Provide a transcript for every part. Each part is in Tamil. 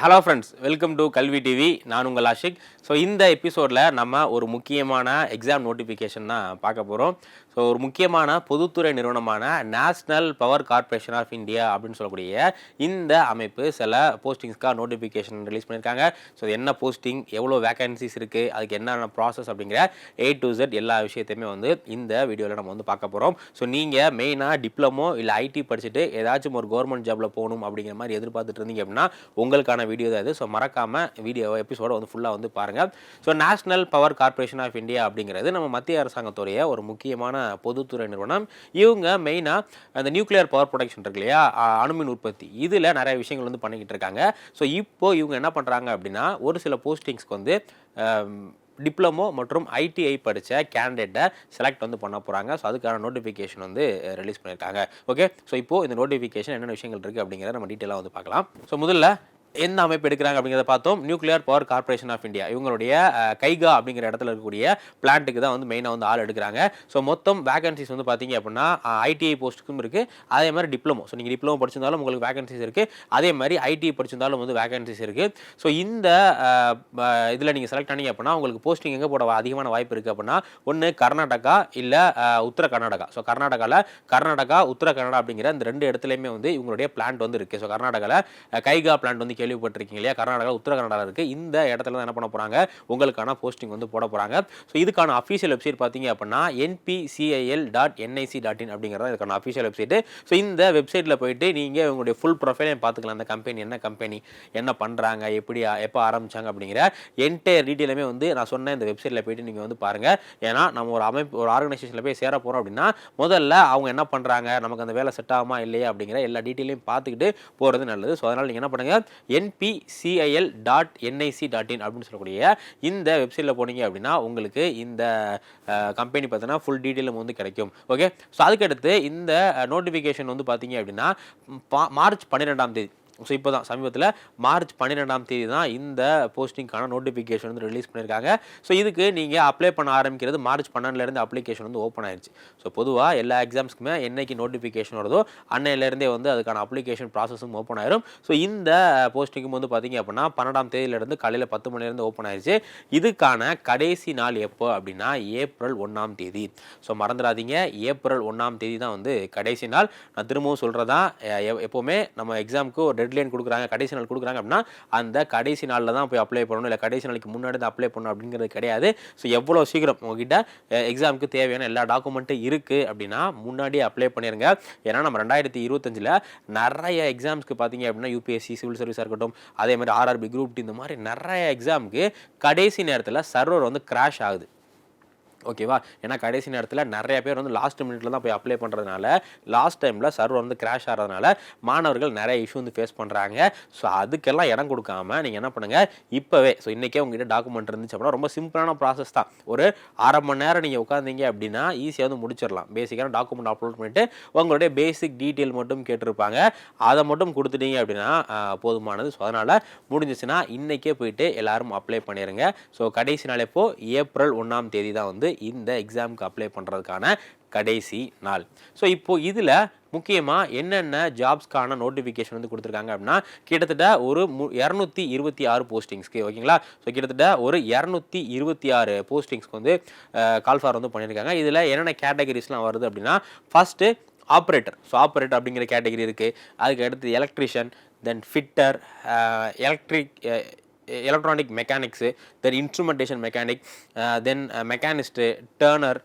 Hello friends welcome to Kalvi TV நான் உங்கள் ஆஷிக். ஸோ இந்த எபிசோடில் நம்ம ஒரு முக்கியமான எக்ஸாம் நோட்டிஃபிகேஷன் தான் பார்க்க போகிறோம் ஸோ ஒரு முக்கியமான பொதுத்துறை நிறுவனமான national power corporation of India அப்படின்னு சொல்லக்கூடிய இந்த அமைப்பு சில போஸ்டிங்ஸ்க்காக நோட்டிஃபிகேஷன் ரிலீஸ் பண்ணியிருக்காங்க. ஸோ என்ன போஸ்டிங் எவ்வளோ வேகன்சிஸ் இருக்குது அதுக்கு என்னென்ன ப்ராசஸ் அப்படிங்கிற ஏ டு ஜெட் எல்லா விஷயத்தையுமே வந்து இந்த வீடியோவில் நம்ம வந்து பார்க்க போகிறோம் ஸோ நீங்கள் மெயினாக டிப்ளமோ இல்லை ஐடி படிச்சுட்டு ஏதாச்சும் ஒரு கவர்மெண்ட் ஜாபில் போகணும் அப்படிங்கிற மாதிரி எதிர்பார்த்துட்டு இருந்தீங்க அப்படின்னா உங்களுக்கான வீடியோ தான் இது. ஸோ மறக்காமல் வீடியோ எபிசோட வந்து ஃபுல்லாக வந்து பாருங்கள் so national power corporation of India அப்படிங்கிறது நம்ம மத்திய அரசாங்கத்துடைய ஒரு முக்கியமான பொதுத்துறை நிறுவனம். இவங்க மெயினாக அந்த நியூக்ளியர் பவர் ப்ரொடக்ஷன் இருக்கு இல்லையா? அணுமின் உற்பத்தி. இதில் நிறைய விஷயங்கள் வந்து பண்ணிக்கிட்டு இருக்காங்க. ஸோ இப்போ இவங்க என்ன பண்ணுறாங்க அப்படின்னா ஒரு சில போஸ்டிங்ஸ்க்கு வந்து டிப்ளமோ மற்றும் ஐடிஐ படித்த கேண்டிடேட்டை செலக்ட் வந்து பண்ண போகிறாங்க ஸோ அதுக்கான நோட்டிஃபிகேஷன் வந்து ரிலீஸ் பண்ணியிருக்காங்க ஓகே ஸோ இப்போது இந்த நோட்டிஃபிகேஷன் என்னென்ன விஷயங்கள் இருக்குது அப்படிங்கிறத நம்ம டீட்டெயிலாக வந்து பார்க்கலாம். ஸோ முதல்ல எந்த அமைப்பு எடுக்கிறாங்க அப்படிங்கிறத பார்த்தோம். Nuclear power corporation of India இவங்களுடைய கைகா அப்படிங்கிற இடத்துல இருக்கக்கூடிய பிளான்ட்டுக்கு தான் வந்து மெயினாக வந்து ஆள் எடுக்கிறாங்க. ஸோ மொத்தம் வேகன்சிஸ் வந்து பார்த்தீங்க அப்படின்னா ஐடிஐ போஸ்ட்டுக்கும் இருக்குது அதே மாதிரி டிப்ளமோ ஸோ நீங்கள் டிப்ளமோ படிச்சிருந்தாலும் உங்களுக்கு வேகன்சிஸ் இருக்குது அதே மாதிரி ஐடி படிச்சிருந்தாலும் வந்து வேகன்சிஸ் இருக்குது ஸோ இந்த இதில் நீங்கள் செலக்ட் பண்ணீங்க அப்படின்னா உங்களுக்கு போஸ்டிங் எங்கே போட அதிகமான வாய்ப்பு இருக்குது அப்படின்னா ஒன்று கர்நாடகா இல்லை உத்தர கர்நாடகா. ஸோ கர்நாடகாவில் கர்நாடகா உத்தர கன்னடா அப்படிங்கிற இந்த ரெண்டு இடத்துலையுமே வந்து இவங்களுடைய பிளான்ட் வந்து இருக்குது ஸோ கர்நாடகாவில் கைகா பிளான்ட் வந்து கேள்விப்பட்டிருக்கீங்க இல்லையா? கர்நாடகா உத்தர கர்நாடகா இருக்குது இந்த இடத்துல தான் என்ன பண்ண போகிறாங்க உங்களுக்கான போஸ்டிங் வந்து போட போகிறாங்க ஸோ இதுக்கான அஃபீஷியல் வெப்சைட் பார்த்தீங்க அப்படின்னா NPCIL dot NIC dot in அப்படிங்கிறத இதுக்கான அஃபீஷியல் வெப்சைட்டு ஸோ இந்த வெப்சைட்டில் போயிட்டு நீங்கள் உங்களுடைய ஃபுல் ப்ரொஃபைலையும் பார்த்துக்கலாம். அந்த கம்பெனி என்ன கம்பெனி என்ன பண்ணுறாங்க எப்படி எப்போ ஆரம்பிச்சாங்க அப்படிங்கிற என்டையர் டீட்டெயிலுமே வந்து நான் சொன்ன இந்த வெப்சைட்டில் போயிட்டு நீங்கள் வந்து பாருங்கள் ஏன்னா நம்ம ஒரு அமைப்பு ஒரு ஆர்கனைசேஷனில் போய் சேர போகிறோம் அப்படின்னா முதல்ல அவங்க என்ன பண்ணுறாங்க நமக்கு அந்த வேலை செட் ஆகுமா இல்லையா அப்படிங்கிற எல்லா டீட்டெயிலையும் பார்த்துக்கிட்டு போகிறது நல்லது. ஸோ அதனால் நீங்கள் என்ன பண்ணுங்கள் NPCIL dot NIC dot in அப்படின்னு சொல்லக்கூடிய இந்த வெப்சைட்டில் போனீங்க அப்படின்னா உங்களுக்கு இந்த கம்பெனி பார்த்தீங்கன்னா ஃபுல் டீட்டெயிலும் வந்து கிடைக்கும். ஓகே ஸோ அதுக்கடுத்து இந்த நோட்டிஃபிகேஷன் வந்து பார்த்தீங்க அப்படின்னா பா- மார்ச் பன்னிரெண்டாம் தேதி ஸோ இப்போ தான் சமீபத்தில் மார்ச் பன்னிரெண்டாம் தேதி தான் இந்த போஸ்டிங்க்கான நோட்டிஃபிகேஷன் வந்து ரிலீஸ் பண்ணியிருக்காங்க. ஸோ இதுக்கு நீங்கள் அப்ளை பண்ண ஆரம்பிக்கிறது மார்ச் பன்னெண்டுலேருந்து அப்ளிகேஷன் வந்து ஓப்பன் ஆயிடுச்சு ஸோ பொதுவாக எல்லா எக்ஸாம்ஸ்க்குமே என்னைக்கு நோட்டிஃபிகேஷன் வருதோ அன்னையிலேருந்தே வந்து அதுக்கான அப்ளிகேஷன் ப்ராசஸும் ஓப்பன் ஆயிரும். ஸோ இந்த போஸ்டிங்கும் வந்து பார்த்திங்க அப்படின்னா பன்னெண்டாம் தேதியிலேருந்து காலையில் பத்து மணிலேருந்து ஓப்பன் ஆயிடுச்சு இதுக்கான கடைசி நாள் எப்போ அப்படின்னா ஏப்ரல் ஒன்றாம் தேதி. ஸோ மறந்துடாதீங்க. ஏப்ரல் ஒன்றாம் தேதி தான் வந்து கடைசி நாள். நான் திரும்பவும் சொல்கிறதா எப்போவுமே நம்ம எக்ஸாமுக்கு ஒரு டெட்லைன் கொடுக்குறாங்க கடைசி நாள் கொடுக்குறாங்க அப்படின்னா அந்த கடைசி நாளில் தான் போய் அப்ளை பண்ணணும். இல்லை கடைசி நாளைக்கு முன்னாடி தான் அப்ளை பண்ணணும் அப்படிங்கிறது கிடையாது. ஸோ எவ்வளோ சீக்கிரம் உங்ககிட்ட எக்ஸாமுக்கு தேவையான எல்லா டாக்குமெண்ட்டும் இருக்குது அப்படின்னா முன்னாடியே அப்ளை பண்ணிடுங்க ஏன்னா நம்ம ரெண்டாயிரத்தி இருபத்தஞ்சில் நிறைய எக்ஸாம்ஸ்க்கு பார்த்தீங்க அப்படின்னா யூபிஎஸ்சி சிவில் சர்வீஸாக இருக்கட்டும் அதே மாதிரி ஆர்ஆர்பி குரூப் டி இந்த மாதிரி நிறைய எக்ஸாமுக்கு கடைசி நேரத்தில் சர்வர் வந்து கிராஷ் ஆகுது. ஓகேவா? ஏன்னா கடைசி நேரத்தில் நிறைய பேர் வந்து லாஸ்ட் மினிட்ல தான் போய் அப்ளை பண்ணுறதுனால லாஸ்ட் டைமில் சர்வர் வந்து கிராஷ் ஆகிறதுனால மாணவர்கள் நிறைய இஷ்யூ வந்து ஃபேஸ் பண்ணுறாங்க ஸோ அதுக்கெல்லாம் இடம் கொடுக்காம நீங்கள் என்ன பண்ணுங்கள் இப்போவே ஸோ இன்றைக்கே உங்ககிட்ட டாக்குமெண்ட் இருந்துச்சு அப்படின்னா ரொம்ப சிம்பிளான ப்ராசஸ் தான். ஒரு அரை மணி நேரம் நீங்கள் உட்காந்தீங்க அப்படின்னா ஈஸியாக வந்து முடிச்சிடலாம். பேசிக்கான டாக்குமெண்ட் அப்லோட் பண்ணிவிட்டு உங்களுடைய பேசிக் டீட்டெயில் மட்டும் கேட்டிருப்பாங்க. அதை மட்டும் கொடுத்துட்டீங்க அப்படின்னா போதுமானது. ஸோ அதனால் முடிஞ்சிச்சுன்னா இன்றைக்கே போயிட்டு எல்லோரும் அப்ளை பண்ணிடுங்க ஸோ கடைசி நாள் எப்போ ஏப்ரல் ஒன்றாம் தேதி தான் வந்து இந்த எக்ஸாமுக்கு அப்ளை பண்ணுறதுக்கான கடைசி நாள். ஸோ இப்போது இதில் முக்கியமாக என்னென்ன ஜாப்ஸ்க்கான நோட்டிஃபிகேஷன் வந்து கொடுத்துருக்காங்க அப்படின்னா கிட்டத்தட்ட ஒரு மு இரநூத்தி இருபத்தி ஆறு போஸ்டிங்ஸ்க்கு ஓகேங்களா? ஸோ கிட்டத்தட்ட ஒரு இரநூத்தி இருபத்தி ஆறு போஸ்டிங்ஸ்க்கு வந்து கால்ஃபார் வந்து பண்ணியிருக்காங்க. இதில் என்னென்ன கேட்டகரிஸ்லாம் வருது அப்படின்னா ஃபஸ்ட்டு ஆப்ரேட்டர் ஸோ ஆப்ரேட்டர் அப்படிங்கிற கேட்டகரி இருக்குது அதுக்கு அடுத்து electrician then fitter electric electronic mechanics then instrumentation mechanic then machinist turner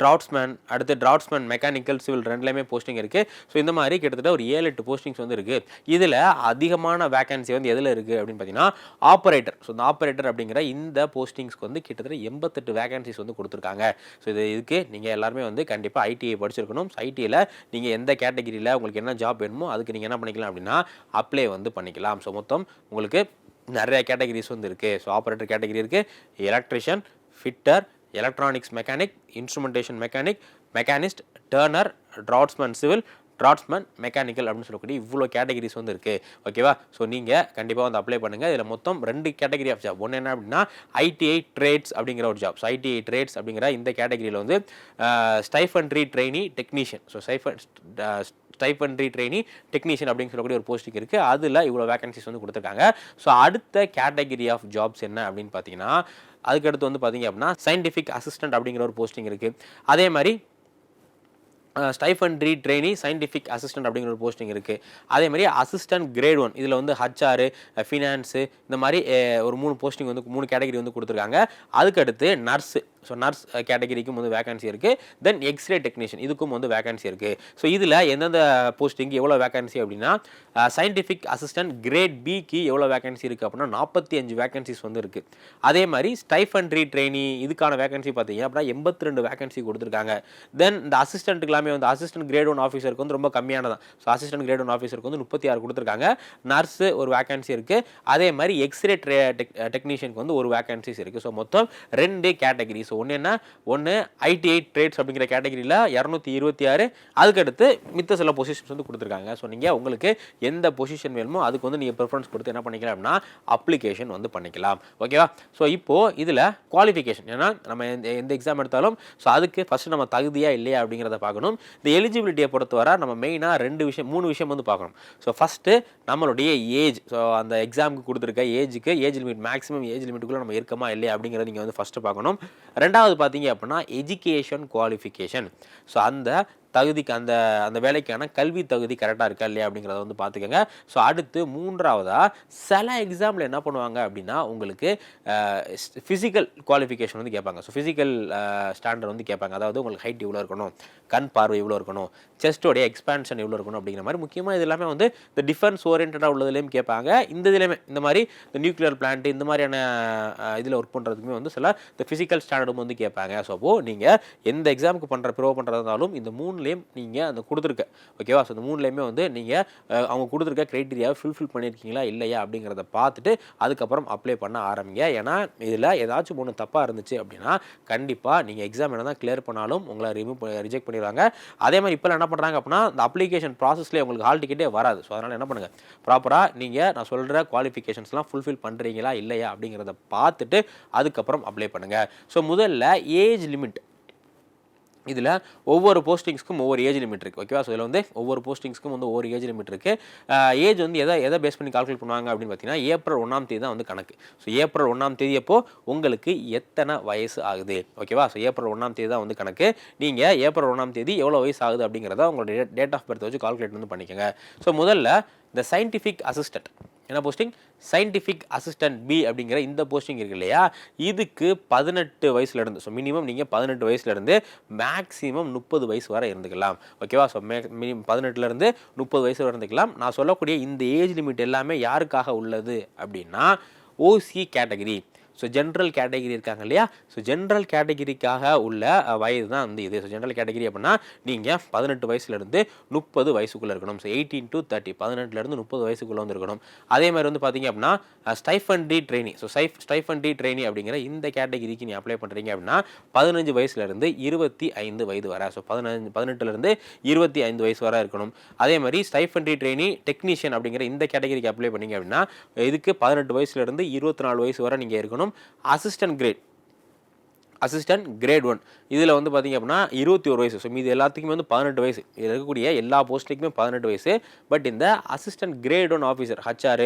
draughtsman அடுத்து ட்ராட்ஸ்மேன் மெக்கானிக்கல் சிவில் ரெண்டுலேயுமே போஸ்டிங் இருக்குது ஸோ இந்த மாதிரி கிட்டத்தட்ட ஒரு ஏழு எட்டு போஸ்டிங்ஸ் வந்து இருக்குது இதில் அதிகமான வேக்கன்சி வந்து எதில் இருக்குது அப்படின்னு பார்த்தீங்கன்னா ஆப்ரேட்டர் ஸோ இந்த ஆப்ரேட்டர் அப்படிங்கிற இந்த போஸ்டிங்ஸ்க்கு வந்து கிட்டத்தட்ட எண்பத்தெட்டு வேகன்சிஸ் வந்து கொடுத்துருக்காங்க. ஸோ இது இதுக்கு நீங்கள் எல்லாருமே வந்து கண்டிப்பாக ஐடிஐ படிச்சிருக்கணும். ஐடியில் நீங்கள் எந்த கேட்டகிரியில் உங்களுக்கு என்ன ஜாப் வேணுமோ அதுக்கு நீங்கள் என்ன பண்ணிக்கலாம் அப்படின்னா அப்ளை வந்து பண்ணிக்கலாம். ஸோ மொத்தம் உங்களுக்கு நிறைய கேட்டகரிஸ் வந்து இருக்குது ஸோ ஆப்ரேட்டர் கேட்டகரி இருக்குது electrician fitter electronics mechanic instrumentation mechanic machinist turner draughtsman civil draughtsman mechanical அப்படின்னு சொல்லக்கூடிய இவ்வளோ கேட்டகரிஸ் வந்து இருக்குது ஓகேவா ஸோ நீங்கள் கண்டிப்பாக வந்து அப்ளை பண்ணுங்கள் இதில் மொத்தம் ரெண்டு கேட்டகரி ஆஃப் ஜாப் ஒன்று என்ன அப்படின்னா ஐடிஐ ட்ரேட்ஸ் அப்படிங்கிற ஒரு ஜாப் ஸோ ஐடிஐ ட்ரேட்ஸ் அப்படிங்கிற இந்த கேட்டகரியில் வந்து stipendiary trainee technician so stipend stipendiary trainee technician அப்படின்னு சொல்லக்கூடிய ஒரு போஸ்டிங் இருக்குது அதில் இவ்வளோ வேகன்சிஸ் வந்து கொடுத்துருக்காங்க. ஸோ அடுத்த கேட்டகரி ஆஃப் ஜாப்ஸ் என்ன அப்படின்னு பார்த்தீங்கன்னா அதுக்கடுத்து வந்து பார்த்தீங்க அப்படின்னா சயின்டிஃபிக் அசிஸ்டன்ட் அப்படிங்கிற ஒரு போஸ்டிங் இருக்குது அதே மாதிரி ஸ்டைஃபன்ட்ரி ட்ரெயினி சயின்டிஃபிக் அசிஸ்டன்ட் அப்படிங்கிற ஒரு போஸ்டிங் இருக்குது அதே மாதிரி அசிஸ்டன்ட் கிரேட் ஒன் இதில் வந்து ஹச்ஆர் ஃபினான்ஸு இந்த மாதிரி ஒரு மூணு போஸ்டிங் வந்து மூணு கேட்டகரி வந்து கொடுத்துருக்காங்க. அதுக்கடுத்து நர்ஸு ஸோ நர்ஸ் கேட்டகரிக்கும் வந்து வேகன்சி இருக்குது தென் எக்ஸ்ரே டெக்னீஷியன் இதுக்கும் வந்து வேகன்சி இருக்குது ஸோ இதில் எந்தெந்த போஸ்டிங் எவ்வளோ வேகன்சி அப்படின்னா சயின்டிஃபிக் அசிஸ்டன்ட் கிரேட் பிக்கு எவ்வளோ வேகன்சி இருக்குது அப்படின்னா நாற்பத்தி அஞ்சு வேகன்சிஸ் வந்து இருக்குது அதே மாதிரி ஸ்டைஃபன்ட்ரி ட்ரெயினி இதுக்கான வேகன்சி பார்த்தீங்க அப்படின்னா எண்பத்தி ரெண்டு வேகன்சி கொடுத்துருக்காங்க. தென் இந்த அசிஸ்டன்ட்டுக்கு எல்லாமே வந்து அசிஸ்டன்ட் கிரேட் ஒன் ஆஃபீஸருக்கு வந்து ரொம்ப கம்மியானதான். ஸோ அசிஸ்டன்ட் கிரேட் ஒன் ஆஃபீஸருக்கு வந்து முப்பத்தி ஆறு கொடுத்துருக்காங்க. நர்ஸு ஒரு வேகன்சி இருக்குது அதே மாதிரி எக்ஸ்ரே ட்ரே டெக்னீஷியனுக்கு வந்து ஒரு வேகன்சிஸ் இருக்குது ஸோ மொத்தம் ரெண்டு கேட்டகரி ஸோ ஒன்று என்ன? ஒன்று ஐடிஐ ட்ரேட்ஸ் அப்படிங்கிற கேட்டகரியில் இரநூத்தி இருபத்தி ஆறு. அதுக்கடுத்து மித்த சில பொசிஷன்ஸ் வந்து கொடுத்துருக்காங்க. ஸோ நீங்கள் உங்களுக்கு எந்த பொசிஷன் வேணுமோ அதுக்கு வந்து நீங்கள் ப்ரிஃபரன்ஸ் கொடுத்து என்ன பண்ணிக்கலாம் அப்படின்னா அப்ளிகேஷன் வந்து பண்ணிக்கலாம். ஓகேவா ஸோ இப்போது இதில் குவாலிஃபிகேஷன் ஏன்னா நம்ம எந்த எந்த எக்ஸாம் எடுத்தாலும் ஸோ அதுக்கு ஃபஸ்ட்டு நம்ம தகுதியாக இல்லையா அப்படிங்கிறத பார்க்கணும். இந்த எலிஜிபிலிட்டியை பொறுத்தவரை நம்ம மெயினாக ரெண்டு விஷயம் மூணு விஷயம் வந்து பார்க்கணும். ஸோ ஃபஸ்ட்டு நம்மளுடைய ஏஜ் ஸோ அந்த எக்ஸாமுக்கு கொடுத்துருக்க ஏஜுக்கு ஏஜ் லிமிட் மேக்ஸிமம் ஏஜ் லிமிட்டுக்குள்ளே நம்ம இருக்கமா இல்லையா அப்படிங்கிறத நீங்கள் வந்து ஃபஸ்ட்டு பார்க்கணும். ரெண்டாவது பார்த்தீங்க அப்படின்னா எஜுகேஷன் குவாலிஃபிகேஷன் ஸோ அந்த தகுதிக்கு அந்த அந்த வேலைக்கான கல்வி தகுதி கரெக்டாக இருக்கா இல்லையா அப்படிங்கிறத வந்து பார்த்துக்கோங்க. ஸோ அடுத்து மூன்றாவதாக சில எக்ஸாமில் என்ன பண்ணுவாங்க அப்படின்னா உங்களுக்கு ஃபிசிக்கல் குவாலிஃபிகேஷன் வந்து கேட்பாங்க. ஸோ ஃபிசிக்கல் ஸ்டாண்டர்ட் வந்து கேட்பாங்க. அதாவது உங்களுக்கு ஹைட் இவ்வளோ இருக்கணும் கண் பார்வை இவ்வளோ இருக்கணும் செஸ்டோடைய எக்ஸ்பான்ஷன் இவ்வளோ இருக்கணும் அப்படிங்கிற மாதிரி முக்கியமாக இது எல்லாமே வந்து இந்த டிஃபென்ஸ் ஓரியன்டாக உள்ளதுலேயும் கேட்பாங்க. இந்த இதுலேயுமே இந்த மாதிரி இந்த நியூக்ளியர் பிளான்ட் இந்த மாதிரியான இதில் ஒர்க் பண்ணுறதுக்குமே வந்து சில இந்த ஃபிசிக்கல் ஸ்டாண்டர்டும் வந்து கேட்பாங்க. ஸோ அப்போது நீங்கள் எந்த எக்ஸாமுக்கு பண்ணுற ப்ரோ பண்ணுறதாலும் இந்த மூணு மூணுலேயும் நீங்கள் அந்த கொடுத்துருக்க. ஓகேவா ஸோ இந்த மூணுலேயுமே வந்து நீங்கள் அவங்க கொடுத்துருக்க க்ரைட்டீரியாவை ஃபுல்ஃபில் பண்ணியிருக்கீங்களா இல்லையா அப்படிங்கிறத பார்த்துட்டு அதுக்கப்புறம் அப்ளை பண்ண ஆரம்பிங்க. ஏன்னா இதில் ஏதாச்சும் ஒன்று தப்பாக இருந்துச்சு அப்படின்னா கண்டிப்பாக நீங்கள் எக்ஸாம் என்ன தான் கிளியர் பண்ணாலும் உங்களை ரிமூவ் ரிஜெக்ட் பண்ணிடுவாங்க. அதே மாதிரி இப்போல்லாம் என்ன பண்ணுறாங்க அப்படின்னா அந்த அப்ளிகேஷன் ப்ராசஸ்லேயே உங்களுக்கு ஹால் டிக்கெட்டே வராது. ஸோ அதனால் என்ன பண்ணுங்கள் ப்ராப்பராக நீங்கள் நான் சொல்கிற குவாலிஃபிகேஷன்ஸ்லாம் ஃபுல்ஃபில் பண்ணுறீங்களா இல்லையா அப்படிங்கிறத பார்த்துட்டு அதுக்கப்புறம் அப்ளை பண்ணுங்கள் ஸோ முதல்ல ஏஜ் லிமிட் இதில் ஒவ்வொரு போஸ்டிங்ஸ்க்கும் ஒவ்வொரு ஏஜ் லிமிட் இருக்குது ஓகேவா ஸோ இதில் வந்து ஒவ்வொரு போஸ்டிங்ஸ்க்கும் வந்து ஒவ்வொரு ஏஜ் லிமிட் இருக்குது ஏஜ் வந்து எதை எதை பேஸ் பண்ணி கால்குலேட் பண்ணுவாங்க அப்படின்னு பார்த்தீங்கன்னா ஏப்ரல் ஒன்றாம் தேதி தான் வந்து கணக்கு. ஸோ ஏப்ரல் ஒன்றாம் தேதி அப்போ உங்களுக்கு எத்தனை வயசு ஆகுது? ஓகேவா ஸோ ஏப்ரல் ஒன்றாம் தேதி தான் வந்து கணக்கு. நீங்கள் ஏப்ரல் ஒன்றாம் தேதி எவ்வளோ வயசு ஆகுது அப்படிங்கிறத உங்களோட டேட் ஆஃப் பர்த் வச்சு கால்குலேட் வந்து பண்ணிக்கோங்க. ஸோ முதல்ல இந்த சயின்டிஃபிக் அசிஸ்டன்ட் என்ன போஸ்டிங் சயின்டிஃபிக் அசிஸ்டன்ட் பி அப்படிங்கிற இந்த போஸ்டிங் இருக்கு இல்லையா? இதுக்கு பதினெட்டு வயசுலேருந்து ஸோ மினிமம் நீங்கள் பதினெட்டு வயசுலேருந்து மேக்ஸிமம் முப்பது வயசு வரை இருந்துக்கலாம். ஓகேவா ஸோ மே மினிமம் பதினெட்டுலேருந்து முப்பது வயசு வரை இருந்துக்கலாம். நான் சொல்லக்கூடிய இந்த ஏஜ் லிமிட் எல்லாமே யாருக்காக உள்ளது அப்படின்னா OC category so general category இருக்காங்க இல்லையா? ஸோ ஜென்ரல் கேட்டகரிக்காக உள்ள வயது தான் வந்து இது. ஸோ ஜென்ரல் கேட்டகரி அப்படின்னா நீங்கள் பதினெட்டு வயசுலேருந்து முப்பது வயசுக்குள்ளே இருக்கணும். ஸோ எயிட்டீன் டு தேர்ட்டி பதினெட்டுலேருந்து முப்பது வயசுக்குள்ளே வந்து இருக்கணும் அதே மாதிரி வந்து பார்த்தீங்க அப்படின்னா stipendiary trainee so stipend stipendiary trainee அப்படிங்கிற இந்த கேட்டகரிக்கு நீ அப்ளை பண்ணுறீங்க அப்படின்னா பதினஞ்சு வயசுலேருந்து இருபத்தி ஐந்து வயது வர. ஸோ பதினஞ்சு பதினெட்டுலேருந்து இருபத்தி ஐந்து வயசு வரை இருக்கணும். அதே மாதிரி ஸ்டைஃபன்டி ட்ரெயினி டெக்னீஷியன் அப்படிங்கிற இந்த கேட்டகரிக்கு அப்ளை பண்ணீங்க அப்படின்னா இதுக்கு பதினெட்டு வயசுலேருந்து இருபத்தி நாலு வயசு வரை நீங்கள் இருக்கணும். Assistant grade assistant grade one இதில் வந்து பார்த்திங்க அப்படின்னா இருபத்தி ஒரு வயசு. ஸோ மீது எல்லாத்துக்குமே வந்து பதினெட்டு வயசு. இதில் இருக்கக்கூடிய எல்லா போஸ்ட்டுக்குமே பதினெட்டு வயசு. பட் இந்த assistant grade one officer HR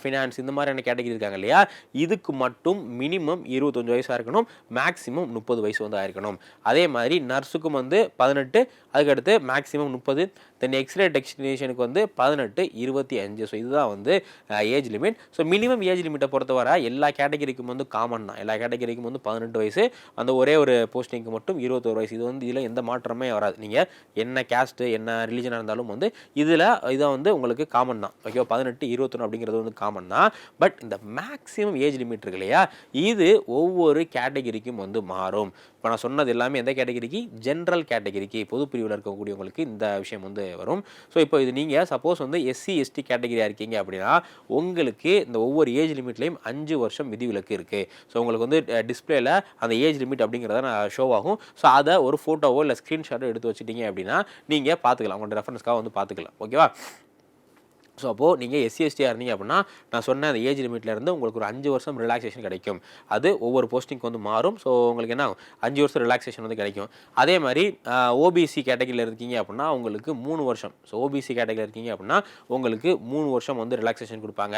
finance இந்த மாதிரியான கேட்டகரி இருக்காங்க இல்லையா? இதுக்கு மட்டும் மினிமம் இருபத்தஞ்சு வயசாக இருக்கணும். மேக்ஸிமம் முப்பது வயசு வந்து ஆயிருக்கணும். அதே மாதிரி நர்ஸுக்கும் வந்து பதினெட்டு அதுக்கடுத்து மேக்ஸிமம் முப்பது தென் எக்ஸ்ரே டெக்ஸ்டினேஷனுக்கு வந்து பதினெட்டு இருபத்தி அஞ்சு. ஸோ இதுதான் வந்து age limit so minimum age லிமிட்டை பொறுத்தவரை எல்லா கேட்டகரிக்கும் வந்து காமன் தான். எல்லா கேட்டகரிக்கும் வந்து பதினெட்டு வயசு. அந்த ஒரே ஒரு போஸ்டிங்க்கு மட்டும் இருபத்தோரு வயசு. இது வந்து இதில் எந்த மாற்றமே வராது. நீங்கள் என்ன கேஸ்ட்டு என்ன ரிலீஜனாக இருந்தாலும் வந்து இதில் இதை வந்து உங்களுக்கு காமன் தான். ஓகே பதினெட்டு இருபத்தொன்று அப்படிங்கிறது வந்து காமன் தான். பட் இந்த மேக்ஸிமம் ஏஜ் லிமிட் இருக்கு இல்லையா? இது ஒவ்வொரு கேட்டகரிக்கும் வந்து மாறும். இப்போ நான் சொன்னது எல்லாமே எந்த கேட்டகரிக்கு? ஜென்ரல் கேட்டகரிக்கு. பொது பிரிவில் இருக்கக்கூடியவங்களுக்கு இந்த விஷயம் வந்து வரும். ஸோ இப்போ இது நீங்கள் சப்போஸ் வந்து எஸ்சி எஸ்டி கேட்டகரியாக இருக்கீங்க அப்படின்னா உங்களுக்கு இந்த ஒவ்வொரு ஏஜ் லிமிட்லேயும் அஞ்சு வருஷம் விதிவிலக்கு இருக்குது ஸோ உங்களுக்கு வந்து டிஸ்பிளேல அந்த ஏஜ் லிமிட் அப்படிங்கிறத நான் ஷோ ஆகும். ஸோ அதை ஒரு ஃபோட்டோவோ இல்லை ஸ்க்ரீன்ஷாட்டோ எடுத்து வச்சுட்டீங்க அப்படின்னா நீங்கள் பார்த்துக்கலாம். உங்களோட ரெஃபரன்ஸ்க்காக வந்து பார்த்துக்கலாம். ஓகேவா ஸோ அப்போது நீங்கள் எஸ்சி எஸ்டியாக இருந்தீங்க அப்படின்னா நான் சொன்ன அந்த ஏஜ் லிமிட்லேருந்து உங்களுக்கு ஒரு அஞ்சு வருஷம் ரிலாக்ஸேஷன் கிடைக்கும். அது ஒவ்வொரு போஸ்டிங்க்கு வந்து மாறும். ஸோ உங்களுக்கு என்ன ஆகும்? அஞ்சு வருஷம் ரிலாக்ஸேஷன் வந்து கிடைக்கும். அதே மாதிரி ஓபிசி கேட்டகரியில் இருக்கீங்க அப்படின்னா உங்களுக்கு மூணு வருஷம். ஸோ ஓபிசி கேட்டகரியில் இருக்கீங்க அப்படின்னா உங்களுக்கு மூணு வருஷம் வந்து ரிலாக்ஸேஷன் கொடுப்பாங்க.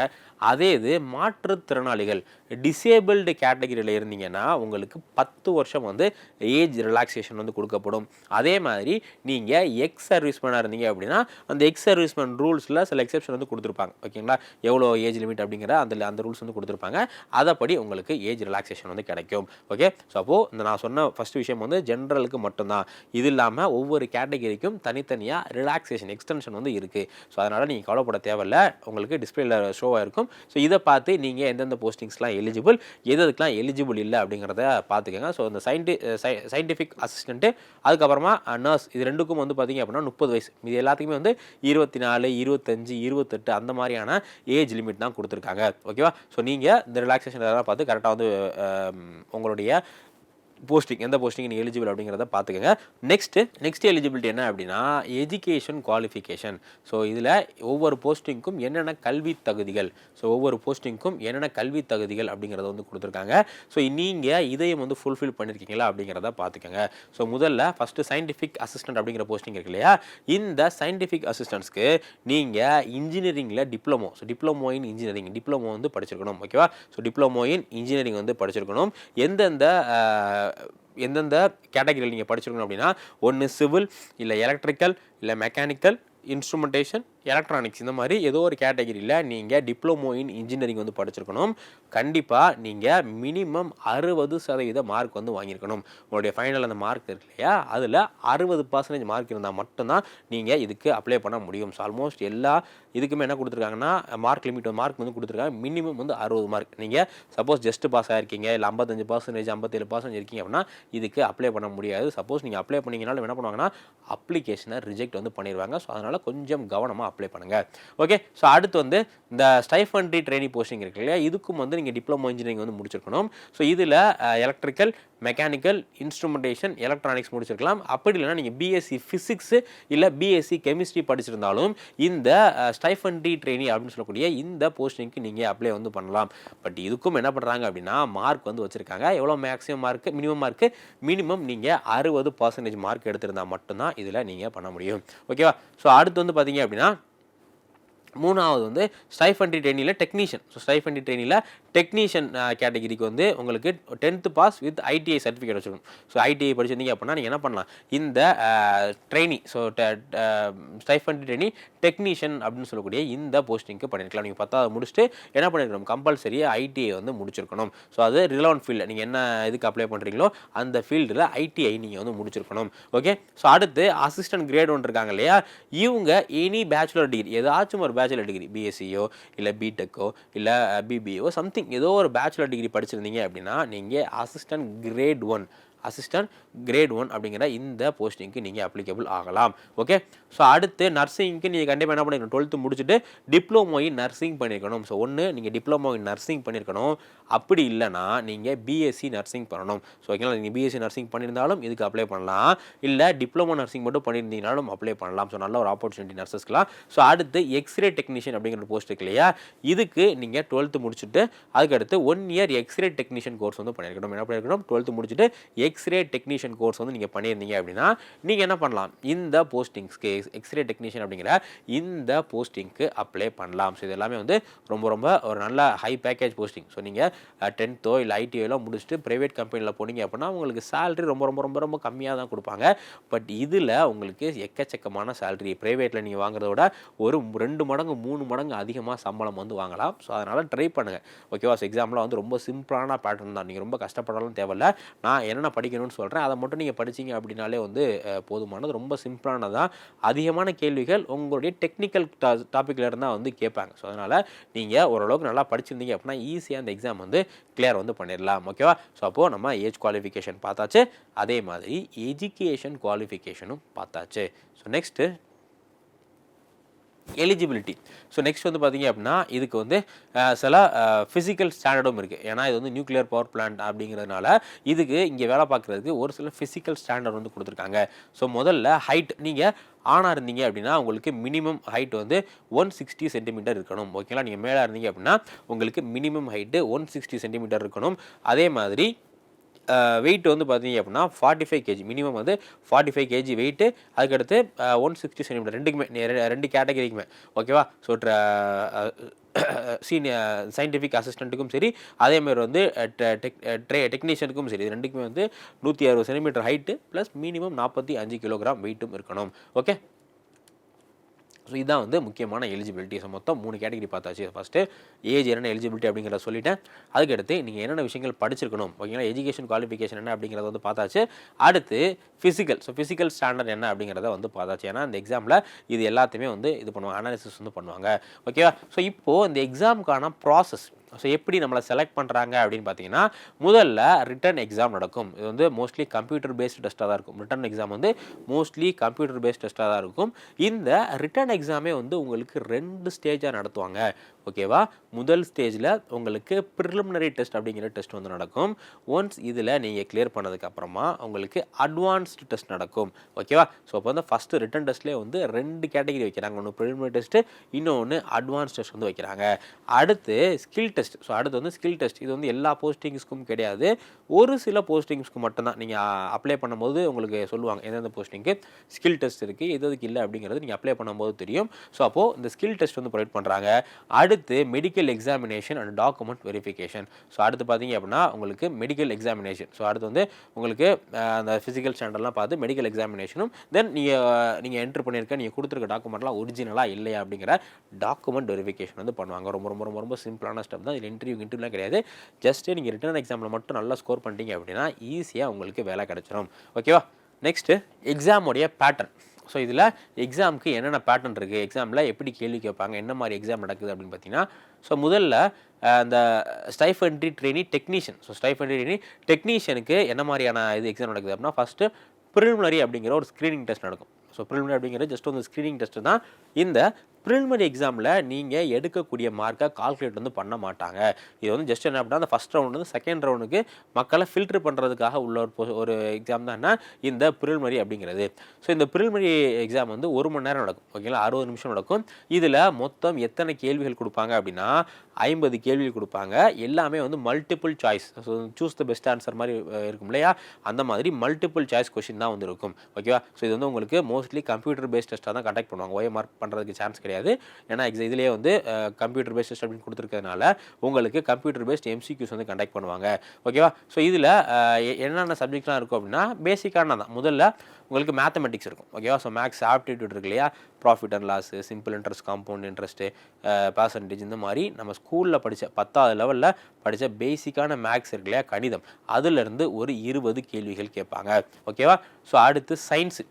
அதே இது மாற்றுத்திறனாளிகள். டிசேபிள்டு கேட்டகரியில் இருந்தீங்கன்னா உங்களுக்கு பத்து வருஷம் வந்து ஏஜ் ரிலாக்ஸேஷன் வந்து கொடுக்கப்படும். அதே மாதிரி நீங்கள் எக்ஸ் சர்வீஸ்மேனாக இருந்தீங்க அப்படின்னா அந்த எக்ஸ் சர்வீஸ்மேன் ரூல்ஸில் சில எக்ஸப்ஷன் வந்து கொடுத்துருப்பாங்க. ஓகேங்களா? எவ்வளோ ஏஜ் லிமிட் அப்படிங்கிற அந்த அந்த ரூல்ஸ் வந்து கொடுத்துருப்பாங்க. அதைப்படி உங்களுக்கு ஏஜ் ரிலாக்ஸேஷன் வந்து கிடைக்கும். ஓகே? ஸோ அப்போது இந்த நான் சொன்ன ஃபஸ்ட் விஷயம் வந்து ஜென்ரலுக்கு மட்டும்தான். இது இல்லாமல் ஒவ்வொரு கேட்டகரிக்கும் தனித்தனியாக ரிலாக்ஸேஷன் எக்ஸ்டென்ஷன் வந்து இருக்குது ஸோ அதனால் நீங்கள் கவலைப்பட தேவையில்ல. உங்களுக்கு டிஸ்பிளேல ஷோவாக இருக்கும். ஸோ இதை பார்த்து நீங்கள் எந்தெந்த போஸ்டிங்ஸ்லாம் எலிஜிபிள் எது எதுக்கெலாம் எலிஜிபிள் இல்லை அப்படிங்கிறத பார்த்துக்கோங்க. ஸோ இந்த சயின்டி சயின்டிஃபிக் அசிஸ்டண்ட்டு அதுக்கப்புறமா நர்ஸ் இது ரெண்டுக்கும் வந்து பார்த்தீங்க அப்படின்னா முப்பது வயசு. இது எல்லாத்துக்குமே வந்து இருபத்தி நாலு இருபத்தஞ்சு இருபத்தெட்டு அந்த மாதிரியான ஏஜ் லிமிட் தான் கொடுத்துருக்காங்க. ஓகேவா? ஸோ நீங்கள் இந்த ரிலாக்ஸேஷன் இதெல்லாம் பார்த்து கரெக்டாக வந்து உங்களுடைய போஸ்டிங் எந்த போஸ்டிங் நீங்கள் எலிஜிபிள் அப்படிங்கிறத பார்த்துக்கோங்க. நெக்ஸ்ட்டு நெக்ஸ்ட் எலிஜிபிலிட்டி என்ன அப்படின்னா எஜுகேஷன் குவாலிஃபிகேஷன் ஸோ இதில் ஒவ்வொரு போஸ்டிங்க்கும் என்னென்ன கல்வி தகுதிகள்? ஸோ ஒவ்வொரு போஸ்டிங்க்கும் என்னென்ன கல்வி தகுதிகள் அப்படிங்கிறத வந்து கொடுத்துருக்காங்க. ஸோ நீங்கள் இதையும் வந்து ஃபுல்ஃபில் பண்ணியிருக்கீங்களா அப்படிங்கிறத பார்த்துக்கோங்க. ஸோ முதல்ல ஃபஸ்ட்டு சயின்டிஃபிக் அசிஸ்டன்ட் அப்படிங்கிற போஸ்டிங் இருக்கு இல்லையா? இந்த சயின்டிஃபிக் அசிஸ்டன்ஸ்க்கு நீங்கள் இன்ஜினியரிங்கில் diploma so diploma in engineering diploma வந்து படிச்சிருக்கணும் ஓகேவா ஸோ டிப்ளமோ இன் இன்ஜினியரிங் வந்து படிச்சிருக்கணும். எந்தெந்த எந்தெந்த கேட்டகரியில் நீங்கள் படிச்சிருக்கணும் அப்படின்னா ஒன்று சிவில் இல்லை எலக்ட்ரிக்கல் இல்லை மெக்கானிக்கல் இன்ஸ்ட்ருமெண்டேஷன் எலக்ட்ரானிக்ஸ் இந்த மாதிரி ஏதோ ஒரு கேட்டகரியில் நீங்கள் டிப்ளமோ இன் இன்ஜினியரிங் வந்து படிச்சிருக்கணும். கண்டிப்பாக நீங்கள் மினிமம் அறுபது சதவீத மார்க் வந்து வாங்கியிருக்கணும். உங்களுடைய ஃபைனல் அந்த மார்க் இருக்கு இல்லையா? அதில் அறுபது பர்சன்டேஜ் மார்க் இருந்தால் மட்டும்தான் நீங்கள் இதுக்கு அப்ளை பண்ண முடியும். ஸோ ஆல்மோஸ்ட் எல்லா இதுக்குமே என்ன கொடுத்துருக்காங்கன்னா மார்க் லிமிட் மார்க் வந்து கொடுத்துருக்காங்க. மினிமம் வந்து அறுபது மார்க் நீங்கள் சப்போஸ் ஜஸ்ட் பாஸ் ஆகிருக்கீங்க இல்லை ஐம்பத்தஞ்சு பர்சன்டேஜ் ஐம்பத்தேழு பர்சன்டேஜ் இருக்கீங்க அப்படின்னா இதுக்கு அப்ளை பண்ண முடியாது. சப்போஸ் நீங்கள் அப்ளை பண்ணீங்கனாலும் என்ன பண்ணுவாங்கன்னா அப்ளிகேஷனை ரிஜெக்ட் வந்து பண்ணிடுவாங்க ஸோ அதனால் கொஞ்சம் கவனமாக அப்ளை பண்ணுங்கள் ஓகே ஸோ அடுத்து வந்து இந்த ஸ்டைஃபன்ட்ரி ட்ரைனிங் போஸ்டிங் இருக்கு இல்லையா? இதுக்கும் வந்து நீங்கள் டிப்ளமோ இன்ஜினியரிங் வந்து முடிச்சிருக்கணும். ஸோ இதில் எலக்ட்ரிக்கல் மெக்கானிக்கல் இன்ஸ்ட்ருமெண்டேஷன் எலக்ட்ரானிக்ஸ் முடிச்சிருக்கலாம். அப்படி இல்லைன்னா நீங்கள் பிஎஸ்சி ஃபிசிக்ஸு இல்லை பிஎஸ்சி கெமிஸ்ட்ரி படிச்சிருந்தாலும் இந்த ஸ்டைஃபண்ட்ரி ட்ரெயினி அப்படின்னு சொல்லக்கூடிய இந்த போஸ்டிங்க்கு நீங்கள் அப்ளை வந்து பண்ணலாம். பட் இதுக்கும் என்ன பண்ணுறாங்க அப்படின்னா மார்க் வந்து வச்சுருக்காங்க. எவ்வளோ maximum mark minimum mark minimum நீங்கள் அறுபது பர்சன்டேஜ் மார்க் எடுத்திருந்தால் மட்டும்தான் இதில் நீங்கள் பண்ண முடியும். ஓகேவா ஸோ அடுத்து வந்து பார்த்தீங்க அப்படின்னா மூணாவது வந்து ஸ்டைஃபண்டி ட்ரெயினியில் டெக்னீஷியன் ஸோ ஸ்டைஃபண்டி ட்ரெயினில் டெக்னீஷியன் கேட்டகிரிக்கு வந்து உங்களுக்கு tenth pass with ITI certificate வச்சுக்கணும் ஸோ ஐடிஐ படிச்சிருந்தீங்க அப்படின்னா நீங்கள் என்ன பண்ணலாம்? இந்த trainee so stipend trainee technician அப்படின்னு சொல்லக்கூடிய இந்த போஸ்டிங்க்கு பண்ணியிருக்கலாம் நீங்கள் பத்தாவது முடிச்சுட்டு என்ன பண்ணிருக்கணும்? கம்பல்சரியாக ஐடிஐ வந்து முடிச்சிருக்கணும். ஸோ அது ரிலவன் ஃபீல்டு நீங்கள் என்ன இதுக்கு அப்ளை பண்ணுறீங்களோ அந்த ஃபீல்டில் ஐடிஐ நீங்கள் வந்து முடிச்சிருக்கணும். ஓகே ஸோ அடுத்து அசிஸ்டன்ட் கிரேட் ஒன்று இருக்காங்க இல்லையா? இவங்க எனி பேச்சுலர் டிகிரி ஏதாச்சும் ஒரு பேச்சுலர் டிகிரி பிஎஸ்சியோ இல்லை பிடெக்கோ இல்லை பிபிஓ சம்திங் ஏதோ ஒரு பேச்சுலர் டிகிரி படிச்சிருந்தீங்க அப்படின்னா நீங்கள் assistant grade one assistant grade one அப்படிங்கிற இந்த போஸ்டிங்க்கு நீங்கள் அப்ளிகபிள் ஆகலாம். ஓகே ஸோ அடுத்து நர்சிங்க்கு நீங்கள் கண்டிப்பாக என்ன பண்ணிக்கணும் டுவெல்த்து முடிச்சுட்டு டிப்ளமோ இன் நர்சிங் பண்ணியிருக்கணும் ஸோ ஒன்று நீங்கள் டிப்ளமோ இன் நர்சிங் பண்ணியிருக்கணும் அப்படி இல்லைன்னா நீங்கள் பிஎஸ்சி நர்சிங் பண்ணணும். ஸோ ஓகேங்களா நீங்கள் பிஎஸ்சி நர்சிங் பண்ணியிருந்தாலும் இதுக்கு அப்ளை பண்ணலாம். இல்லை டிப்ளமோ நர்சிங் மட்டும் பண்ணியிருந்தீங்கனாலும் அப்ளை பண்ணலாம். ஸோ நல்ல ஒரு ஆப்பர்ச்சுனிட்டி நர்சஸ்க்கெலாம் ஸோ அடுத்து எக்ஸ்ரே டெக்னீஷியன் அப்படிங்கிற போஸ்ட் இருக்கு இல்லையா? இதுக்கு நீங்கள் டுவெல்த்து முடிச்சுட்டு அதுக்கடுத்து one year x-ray technician course வந்து பண்ணியிருக்கணும். என்ன பண்ணியிருக்கணும்? டுவெல்த்து முடிச்சுட்டு எக்ஸ்ரே டெக்னீஷியன் கோர்ஸ் வந்து நீங்கள் பண்ணியிருந்தீங்க அப்படின்னா நீங்கள் என்ன பண்ணலாம்? இந்த போஸ்டிங்ஸ்க்கு எக்ஸ்ரே டெக்னீஷியன் அப்படிங்கிற இந்த போஸ்டிங்க்கு அப்ளை பண்ணலாம். ஸோ இது எல்லாமே வந்து ரொம்ப ரொம்ப ஒரு நல்ல ஹை பேக்கேஜ் போஸ்டிங் ஸோ நீங்கள் டென்த்தோ இல்லை ஐடிஐலாம் முடிச்சுட்டு ப்ரைவேட் கம்பெனியில் போனீங்க அப்படின்னா உங்களுக்கு சேல்ரி ரொம்ப ரொம்ப ரொம்ப ரொம்ப கம்மியாக தான் கொடுப்பாங்க. பட் இதில் உங்களுக்கு எக்கச்சக்கமான சேல்ரி ப்ரைவேட்டில் நீங்கள் வாங்குறத விட ஒரு ரெண்டு மடங்கு மூணு மடங்கு அதிகமாக சம்பளம் வந்து வாங்கலாம். ஸோ அதனால் ட்ரை பண்ணுங்கள் ஓகேவா ஸோ எக்ஸாம்பிளாக வந்து ரொம்ப சிம்பிளான பேட்டர்ன் தான். நீங்கள் ரொம்ப கஷ்டப்படலாம் தேவையில்ல. நான் என்னென்ன படிக்கணும்னு சொல்கிறேன் அதை மட்டும் நீங்கள் படிச்சிங்க அப்படின்னாலே வந்து போதுமானது. ரொம்ப சிம்பிளானதான் அதிகமான கேள்விகள் உங்களுடைய டெக்னிக்கல் டா டாப்பிக்கில் இருந்தால் வந்து கேட்பாங்க. ஸோ அதனால் நீங்கள் ஓரளவுக்கு நல்லா படிச்சிருந்தீங்க அப்படின்னா ஈஸியாக அந்த எக்ஸாம் வந்து வந்து கிளியர் வந்து பண்ணிடலாம் ஓகேவா ஸோ அப்போது நம்ம ஏஜ் குவாலிஃபிகேஷன் பார்த்தாச்சு. அதே மாதிரி எஜுகேஷன் குவாலிஃபிகேஷனும் பார்த்தாச்சு. So next eligibility so next வந்து பார்த்தீங்க அப்படின்னா இதுக்கு வந்து சில ஃபிசிக்கல் ஸ்டாண்டர்டும் இருக்குது ஏன்னா இது வந்து நியூக்ளியர் பவர் பிளான்ட் அப்படிங்கிறதுனால இதுக்கு இங்கே வேலை பார்க்குறதுக்கு ஒரு சில ஃபிசிக்கல் ஸ்டாண்டர்ட் வந்து கொடுத்துருக்காங்க. ஸோ முதல்ல ஹைட் நீங்கள் ஆணாக இருந்தீங்க அப்படின்னா உங்களுக்கு மினிமம் ஹைட் வந்து ஒன் சிக்ஸ்டி சென்டிமீட்டர் இருக்கணும். ஓகேங்களா நீங்கள் மேலே இருந்தீங்க அப்படின்னா உங்களுக்கு minimum height one sixty centimetre இருக்கணும். அதே மாதிரி வெயிட் வந்து பார்த்தீங்க அப்படின்னா ஃபார்ட்டி ஃபைவ் கேஜி மினிமம் வந்து ஃபார்ட்டி ஃபைவ் கேஜி வெயிட்டு அதுக்கடுத்து ஒன் சிக்ஸ்டி சென்டிமீட்டர் ரெண்டுக்குமே ரெ- ரெண்டு கேட்டகரிக்குமே ஓகேவா ஸோ சீனியர் சயின்டிஃபிக் அசிஸ்டண்ட்டுக்கும் சரி அதேமாதிரி வந்து ட்ரே டெக்னீஷியனுக்கும் சரி. இது ரெண்டுக்குமே வந்து நூற்றி அறுபது சென்டிமீட்டர் ஹைட்டு ப்ளஸ் மினிமம் நாற்பத்தி அஞ்சு கிலோகிராம் வெயிட்டும் இருக்கணும். ஓகே ஸோ இதுதான் வந்து முக்கியமான எலிஜிபிலிட்டி ஸோ மொத்தம் மூணு கேட்டகரி பார்த்தாச்சு. ஃபஸ்ட்டு ஏஜ் என்னென்ன எலிஜிபிலிட்டி அப்படிங்கிறத சொல்லிட்டேன். அதுக்கடுத்து நீங்கள் என்னென்ன விஷயங்கள் படிச்சிருக்கணும்? ஓகேங்களா? எஜுகேஷன் குவாலிஃபிகேஷன் என்ன அப்படிங்கிறத வந்து பார்த்தாச்சு. அடுத்து ஃபிசிக்கல் ஸோ ஃபிசிக்கல் ஸ்டாண்டர்ட் என்ன அப்படிங்கிறத வந்து பார்த்தாச்சு. ஏன்னா இந்த எக்ஸாமில் இது எல்லாத்தையுமே வந்து இது பண்ணுவாங்க அனாலிசிஸ் வந்து பண்ணுவாங்க. ஓகேவா? ஸோ இப்போது இந்த எக்ஸாமுக்கான ப்ராசஸ் ஸோ எப்படி நம்மளை செலக்ட் பண்ணுறாங்க அப்படின்னு பார்த்தீங்கன்னா முதல்ல ரிட்டன் எக்ஸாம் நடக்கும். இது வந்து மோஸ்ட்லி கம்ப்யூட்டர் பேஸ்டு டெஸ்ட்டாக தான் இருக்கும். ரிட்டன் எக்ஸாம் வந்து மோஸ்ட்லி கம்ப்யூட்டர் பேஸ்ட் டெஸ்ட்டாக தான் இருக்கும். இந்த ரிட்டன் எக்ஸாமே வந்து உங்களுக்கு ரெண்டு ஸ்டேஜாக நடத்துவாங்க. ஓகேவா? முதல் ஸ்டேஜில் உங்களுக்கு ப்ரிலிமினரி டெஸ்ட் அப்படிங்கிற டெஸ்ட் வந்து நடக்கும். ஒன்ஸ் இதில் நீங்கள் கிளியர் பண்ணதுக்கப்புறமா உங்களுக்கு அட்வான்ஸ்டு டெஸ்ட் நடக்கும். ஓகேவா? ஸோ அப்போ வந்து ஃபஸ்ட்டு ரிட்டன் டெஸ்ட்லேயே வந்து ரெண்டு கேட்டகரி வைக்கிறாங்க. ஒன்று ப்ரிலிமினரி டெஸ்ட்டு இன்னொன்று அட்வான்ஸ் டெஸ்ட் வந்து வைக்கிறாங்க. அடுத்து ஸ்கில் டெஸ்ட் ஸோ அடுத்து வந்து ஸ்கில் டெஸ்ட் இது வந்து எல்லா போஸ்டிங்ஸ்க்கும் கிடையாது. ஒரு சில போஸ்டிங்ஸ்க்கு மட்டும்தான் நீங்கள் அப்ளை பண்ணும்போது உங்களுக்கு சொல்லுவாங்க எந்தெந்த போஸ்டிங்க்கு ஸ்கில் டெஸ்ட் இருக்குது எது எதுக்கு இல்லை அப்படிங்கிறது நீங்கள் அப்ளை பண்ணும்போது தெரியும். ஸோ அப்போது இந்த ஸ்கில் டெஸ்ட் வந்து ப்ரொவைட் பண்ணுறாங்க அடுத்து அடுத்து medical examination and document verification so அடுத்து பார்த்தீங்க அப்படின்னா உங்களுக்கு மெடிக்கல் எக்ஸாமினேஷன் ஸோ அடுத்து வந்து உங்களுக்கு அந்த ஃபிசிக்கல் ஸ்டாண்டர்ட்லாம் பார்த்து மெடிக்கல் எக்ஸாமினேஷனும் தென் நீங்கள் நீங்கள் என்ட்ரு பண்ணியிருக்க நீங்கள் கொடுத்துருக்க டாக்குமெண்ட்லாம் ஒரிஜினலாக இல்லையா அப்படிங்கிற டாக்குமெண்ட் வெரிஃபிகேஷன் வந்து பண்ணுவாங்க. ரொம்ப ரொம்ப ரொம்ப ரொம்ப சிம்பிளான ஸ்டெப் தான். இதில் இன்டர்வியூ இன்டர்வியூலாம் கிடையாது. ஜஸ்ட்டு நீங்கள் ரிட்டர்ன் எக்ஸாமில் மட்டும் நல்லா ஸ்கோர் பண்ணிட்டீங்க அப்படின்னா ஈஸியாக உங்களுக்கு வேலை கிடச்சிரும். ஓகேவா நெக்ஸ்ட்டு எக்ஸாமுடைய பேட்டர்ன் ஸோ இதில் எக்ஸாமுக்கு என்னென்ன பேட்டர்ன் இருக்குது எக்ஸாமில் எப்படி கேள்வி கேட்பாங்க? என்ன மாதிரி எக்ஸாம் நடக்குது அப்படின்னு பார்த்தீங்கன்னா ஸோ முதல்ல அந்த stipendiary trainee technician so stipendiary trainee டெக்னீஷியனுக்கு என்ன மாதிரியான இது எக்ஸாம் நடக்குது அப்படின்னா ஃபஸ்ட்டு ப்ரிலிமினரி அப்படிங்கிற ஒரு ஸ்க்ரீனிங் டெஸ்ட் நடக்கும். ஸோ ப்ரிலிமினரி அப்படிங்கிற ஜஸ்ட் வந்து ஸ்க்ரீனிங் டெஸ்ட் தான். இந்த ப்ரிலிமினரி எக்ஸாமில் நீங்கள் எடுக்கக்கூடிய மார்க்கை கால்குலேட் வந்து பண்ண மாட்டாங்க. இது வந்து ஜஸ்ட் என்ன அப்படின்னா அந்த ஃபஸ்ட் ரவுண்ட் வந்து செகண்ட் ரவுண்டுக்கு மக்களை ஃபில்டர் பண்ணுறதுக்காக உள்ள ஒரு பொ- ஒரு எக்ஸாம் தான் இந்த ப்ரிலிமினரி அப்படிங்கிறது. ஸோ இந்த ப்ரிலிமினரி எக்ஸாம் வந்து ஒரு மணி நேரம் நடக்கும். ஓகேங்களா அறுபது நிமிஷம் நடக்கும். இதில் மொத்தம் எத்தனை கேள்விகள் கொடுப்பாங்க அப்படின்னா ஐம்பது கேள்விகள் கொடுப்பாங்க. எல்லாமே வந்து multiple choice so choose the best answer மாதிரி இருக்கும் இல்லையா? அந்த மாதிரி மல்டிபிள் சாய்ஸ் கொஷின் தான் வந்து இருக்கும். ஓகேவா ஸோ இது வந்து உங்களுக்கு மோஸ்ட்லி கம்ப்யூட்டர் பேஸ்ட் டெஸ்ட்டாக தான் கண்டக்ட் பண்ணுவாங்க. ஓஎம்ஆர் மார்க் பண்ணுறதுக்கு சான்ஸ் கிடையாது. கிடையாது. ஏன்னா எக்ஸா இதுலேயே வந்து கம்ப்யூட்டர் பேஸ்ட் டெஸ்ட் அப்படின்னு கொடுத்துருக்கறதுனால உங்களுக்கு கம்ப்யூட்டர் பேஸ்ட் எம்சிக்யூஸ் வந்து கண்டக்ட் பண்ணுவாங்க. ஓகேவா ஸோ இதில் என்னென்ன சப்ஜெக்ட்லாம் இருக்கும் அப்படின்னா பேசிக்கான தான். முதல்ல உங்களுக்கு மேத்தமெட்டிக்ஸ் இருக்கும். ஓகேவா ஸோ மேக்ஸ் ஆப்டிடியூட் இருக்கு இல்லையா? Profit and loss simple interest compound interest percentage இந்த மாதிரி நம்ம ஸ்கூலில் படித்த பத்தாவது லெவலில் படித்த பேசிக்கான மேக்ஸ் இருக்கு இல்லையா? கணிதம். அதுலேருந்து ஒரு இருபது கேள்விகள் கேட்பாங்க. ஓகேவா ஸோ அடுத்து சயின்ஸு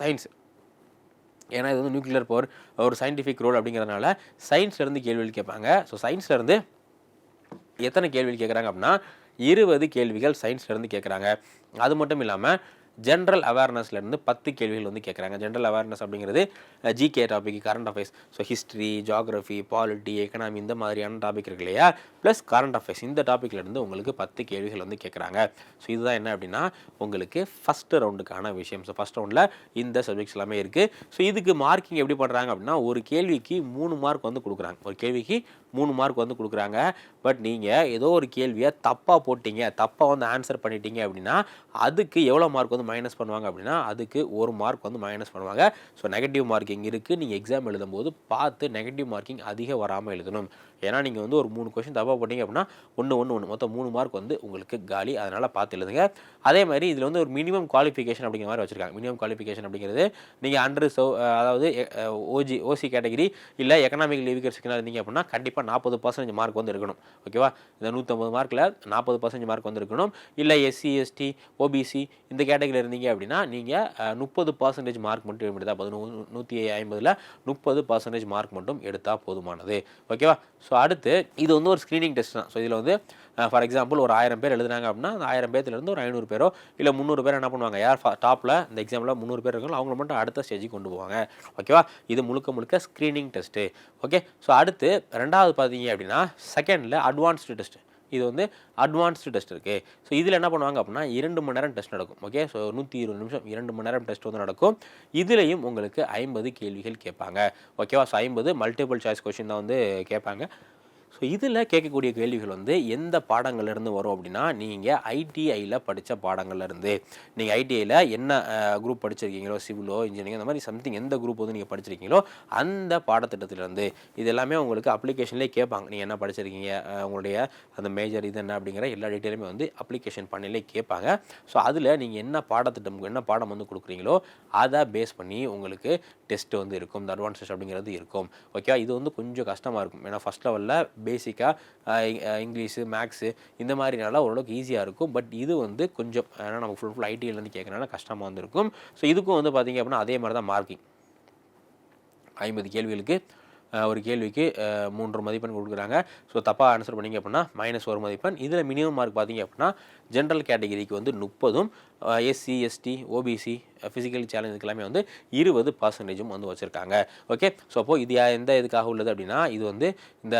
சயின்ஸ் ஏன்னா இது வந்து நியூக்ளியர் பவர் ஒரு சயின்டிஃபிக் ரோல் அப்படிங்கிறதுனால சயின்ஸ்லேருந்து கேள்விகள் கேட்பாங்க. ஸோ சயின்ஸ்லேருந்து எத்தனை கேள்விகள் கேட்குறாங்க அப்படின்னா இருபது கேள்விகள் சயின்ஸ்லேருந்து கேட்குறாங்க. அது மட்டும் இல்லாமல் ஜென்ரல் அவேர்னஸ்லேருந்து பத்து கேள்விகள் வந்து கேட்குறாங்க ஜென்ரல் அவேர்னஸ் அப்படிங்கிறது GK topic current affairs so history geography polity economy இந்த மாதிரியான டாபிக் இருக்கு இல்லையா? ப்ளஸ் கரண்ட் அஃபேர்ஸ் இந்த டாப்பிக்லேருந்து உங்களுக்கு பத்து கேள்விகள் வந்து கேட்குறாங்க ஸோ இதுதான் என்ன அப்படின்னா உங்களுக்கு ஃபஸ்ட்டு ரவுண்டுக்கான விஷயம். ஸோ ஃபஸ்ட் ரவுண்டில் இந்த சப்ஜெக்ட்ஸ் எல்லாமே இருக்குது ஸோ இதுக்கு மார்க்கிங் எப்படி பண்ணுறாங்க அப்படின்னா ஒரு கேள்விக்கு மூணு மார்க் வந்து கொடுக்குறாங்க. ஒரு கேள்விக்கு மூணு மார்க் வந்து கொடுக்குறாங்க. பட் நீங்கள் ஏதோ ஒரு கேள்வியை தப்பாக போட்டீங்க தப்பாக வந்து ஆன்சர் பண்ணிட்டீங்க அப்படின்னா அதுக்கு எவ்வளோ மார்க் வந்து மைனஸ் பண்ணுவாங்க அப்படின்னா அதுக்கு ஒரு மார்க் வந்து மைனஸ் பண்ணுவாங்க. ஸோ நெகட்டிவ் மார்க்கிங் இருக்குது நீங்கள் எக்ஸாம் எழுதும்போது பார்த்து நெகட்டிவ் மார்க்கிங் அதிகம் வராமல் எழுதணும். ஏன்னா நீங்கள் வந்து ஒரு மூணு கொஷின் தப்பாக போட்டீங்க அப்படின்னா ஒன்று ஒன்று ஒன்று மொத்தம் மூணு மார்க் வந்து உங்களுக்கு காலி. அதனால் பார்த்து எழுதுங்க. அதே மாதிரி இதில் வந்து ஒரு மினிமம் குவாலிஃபிகேஷன் அப்படிங்கிற மாதிரி வச்சுருக்காங்க. மினிமம் குவாலிஃபிகேஷன் அப்படிங்கிறது நீங்கள் அண்டர் சோ அதாவது ஓஜி ஓசி கேட்டகரி இல்லை எக்கனாமிக் லிவிகர் செக்ஷனாக இருந்தீங்க அப்படின்னா கண்டிப்பாக நாற்பது பர்சன்டேஜ் மார்க் வந்து இருக்கணும். ஓகேவா இந்த நூற்றம்பது மார்க்கில் நாற்பது பர்சன்டேஜ் மார்க் வந்து இருக்கணும். இல்லை எஸ்சி எஸ்டி ஓபிசி இந்த கேட்டகரியில் இருந்தீங்க அப்படின்னா நீங்கள் முப்பது பர்சன்டேஜ் மார்க் மட்டும் எடுத்தால் போதும். நூற்றி ஐம்பதில் முப்பது பர்சன்டேஜ் மார்க் மட்டும் எடுத்தால் போதுமானது. ஓகேவா ஸோ அடுத்து இது வந்து ஒரு ஸ்க்ரீனிங் டெஸ்ட் தான். ஸோ இதில் வந்து ஃபார் எக்ஸாம்பிள் ஒரு ஆயிரம் பேர் எழுதுனாங்க அப்படின்னா அந்த ஆயிரம் பேர்த்துலேருந்து ஒரு ஐநூறு பேரோ இல்லை முந்நூறு பேர் என்ன பண்ணுவாங்க? யார் டாப்பில் இந்த எக்ஸாமில் முந்நூறு பேர் இருக்காங்களோ அவங்கள மட்டும் அடுத்த ஸ்டேஜுக்கு கொண்டு போவாங்க. ஓகேவா இது முழுக்க முழுக்க ஸ்க்ரீனிங் டெஸ்ட்டு ஓகே ஸோ அடுத்து ரெண்டாவது பார்த்தீங்க அப்படின்னா செகண்டில் அட்வான்ஸ்டு டெஸ்ட்டு இது வந்து அட்வான்ஸ்டு டெஸ்ட் இருக்குது ஸோ இதில் என்ன பண்ணுவாங்க அப்படின்னா இரண்டு மணி நேரம் டெஸ்ட் நடக்கும். ஓகே ஸோ நூற்றி இருபது நிமிஷம் இரண்டு மணி நேரம் டெஸ்ட் வந்து நடக்கும். இதுலேயும் உங்களுக்கு ஐம்பது கேள்விகள் கேட்பாங்க. ஓகேவா ஸோ ஐம்பது மல்டிபிள் சாய்ஸ் கொஷின் தான் வந்து கேட்பாங்க. ஸோ இதில் கேட்கக்கூடிய கேள்விகள் வந்து எந்த பாடங்கள்லேருந்து வரும் அப்படின்னா நீங்கள் ஐடிஐயில் படித்த பாடங்கள்லேருந்து. நீங்கள் ஐடிஐயில் என்ன குரூப் படிச்சிருக்கீங்களோ சிவிலோ இன்ஜினியரிங் அந்த மாதிரி சம்திங் எந்த குரூப் வந்து நீங்கள் படிச்சிருக்கீங்களோ அந்த பாடத்திட்டத்திலேருந்து. இது எல்லாமே உங்களுக்கு அப்ளிகேஷன்லேயே கேட்பாங்க. நீங்கள் என்ன படிச்சிருக்கீங்க உங்களுடைய அந்த மேஜர் இது என்ன அப்படிங்கிற எல்லா டீட்டெயிலுமே வந்து அப்ளிகேஷன் பண்ணிலே கேட்பாங்க. ஸோ அதில் நீங்கள் என்ன பாடத்திட்டம் என்ன பாடம் வந்து கொடுக்குறீங்களோ அதை பேஸ் பண்ணி உங்களுக்கு டெஸ்ட் வந்து இருக்கும். இந்த அட்வான்ஸ் டெஸ்ட் அப்படிங்கிறது இருக்கும். ஓகேவா இது வந்து கொஞ்சம் கஷ்டமாக இருக்கும். ஏன்னா ஃபஸ்ட் லெவலில் பேசிக்காக இங்கிலீஷு மேக்ஸு இந்த மாதிரினால ஓரளவுக்கு ஈஸியாக இருக்கும். பட் இது வந்து கொஞ்சம் ஏன்னா நமக்கு ஃபுல் ஃபுல் ஐடியிலேருந்து கேட்கறனால கஷ்டமாக வந்திருக்கும். ஸோ இதுக்கும் வந்து பார்த்தீங்க அப்படின்னா அதே மாதிரி தான் மார்க்கிங் ஐம்பது கேள்விகளுக்கு ஒரு கேள்விக்கு மூன்று மதிப்பெண் கொடுக்குறாங்க. ஸோ தப்பாக ஆன்சர் பண்ணீங்க அப்படின்னா மைனஸ் ஒரு மதிப்பெண். இதில் மினிமம் மார்க் பார்த்தீங்க அப்படின்னா ஜென்ரல் கேட்டகரிக்கு வந்து முப்பதும் எஸ்சி எஸ்டி ஓபிசி ஃபிசிக்கல் சேலஞ்சுக்கு எல்லாமே வந்து இருபது பர்சன்டேஜும் வந்து வச்சுருக்காங்க. ஓகே ஸோ அப்போது இது எந்த இதுக்காக உள்ளது அப்படின்னா இது வந்து இந்த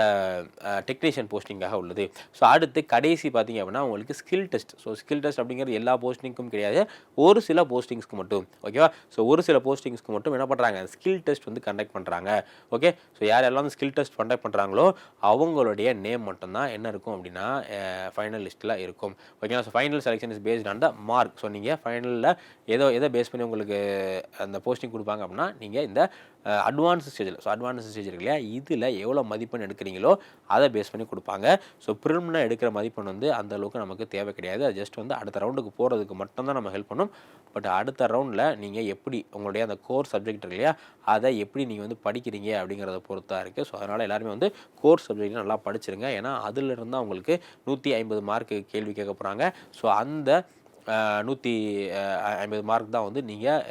டெக்னீஷியன் போஸ்டிங்காக உள்ளது. ஸோ அடுத்து கடைசி பார்த்தீங்க அப்படின்னா உங்களுக்கு skill test so skill test அப்படிங்கிறது எல்லா போஸ்டிங்க்கும் கிடையாது. ஒரு சில போஸ்டிங்ஸ்க்கு மட்டும். ஓகேவா ஸோ ஒரு சில போஸ்டிங்ஸ்க்கு மட்டும் என்ன பண்ணுறாங்க ஸ்கில் டெஸ்ட் வந்து கண்டக்ட் பண்ணுறாங்க ஓகே ஸோ யார் எல்லாம் ஸ்கில் டெஸ்ட் கண்டக்ட் பண்ணுறாங்களோ அவங்களுடைய நேம் மட்டும்தான் என்ன இருக்கும் அப்படின்னா ஃபைனல் லிஸ்ட்டில் இருக்கும். ஓகேவா so final selection is based on the mark so நீங்கள் ஃபைனலில் ஏதோ எதை பேஸ் பண்ணி உங்களுக்கு அந்த போஸ்டிங் கொடுப்பாங்க அப்படின்னா நீங்கள் இந்த அட்வான்ஸ் ஸ்டேஜில் ஸோ அட்வான்ஸ் ஸ்டேஜ் இருக்கு இல்லையா? இதில் எவ்வளோ மதிப்பெண் எடுக்கிறீங்களோ அதை பேஸ் பண்ணி கொடுப்பாங்க. ஸோ ப்ரிலிமினாக எடுக்கிற மதிப்பெண் வந்து அந்த அளவுக்கு நமக்கு தேவை கிடையாது. அது ஜஸ்ட் வந்து அடுத்த ரவுண்டுக்கு போகிறதுக்கு மட்டும்தான் நம்ம ஹெல்ப் பண்ணும். பட் அடுத்த ரவுண்டில் நீங்கள் எப்படி உங்களுடைய அந்த கோர் சப்ஜெக்ட் இருக்கு இல்லையா? அதை எப்படி நீங்கள் வந்து படிக்கிறீங்க அப்படிங்கிறத பொறுத்தா இருக்குது ஸோ அதனால் எல்லாருமே வந்து கோர் சப்ஜெக்ட் நல்லா படிச்சிருங்க. ஏன்னா அதில் இருந்தால் உங்களுக்கு நூற்றி ஐம்பது மார்க்கு கேள்வி கேட்க போகிறாங்க ஸோ அந்த நூற்றி ஐம்பது மார்க் தான் வந்து நீங்கள்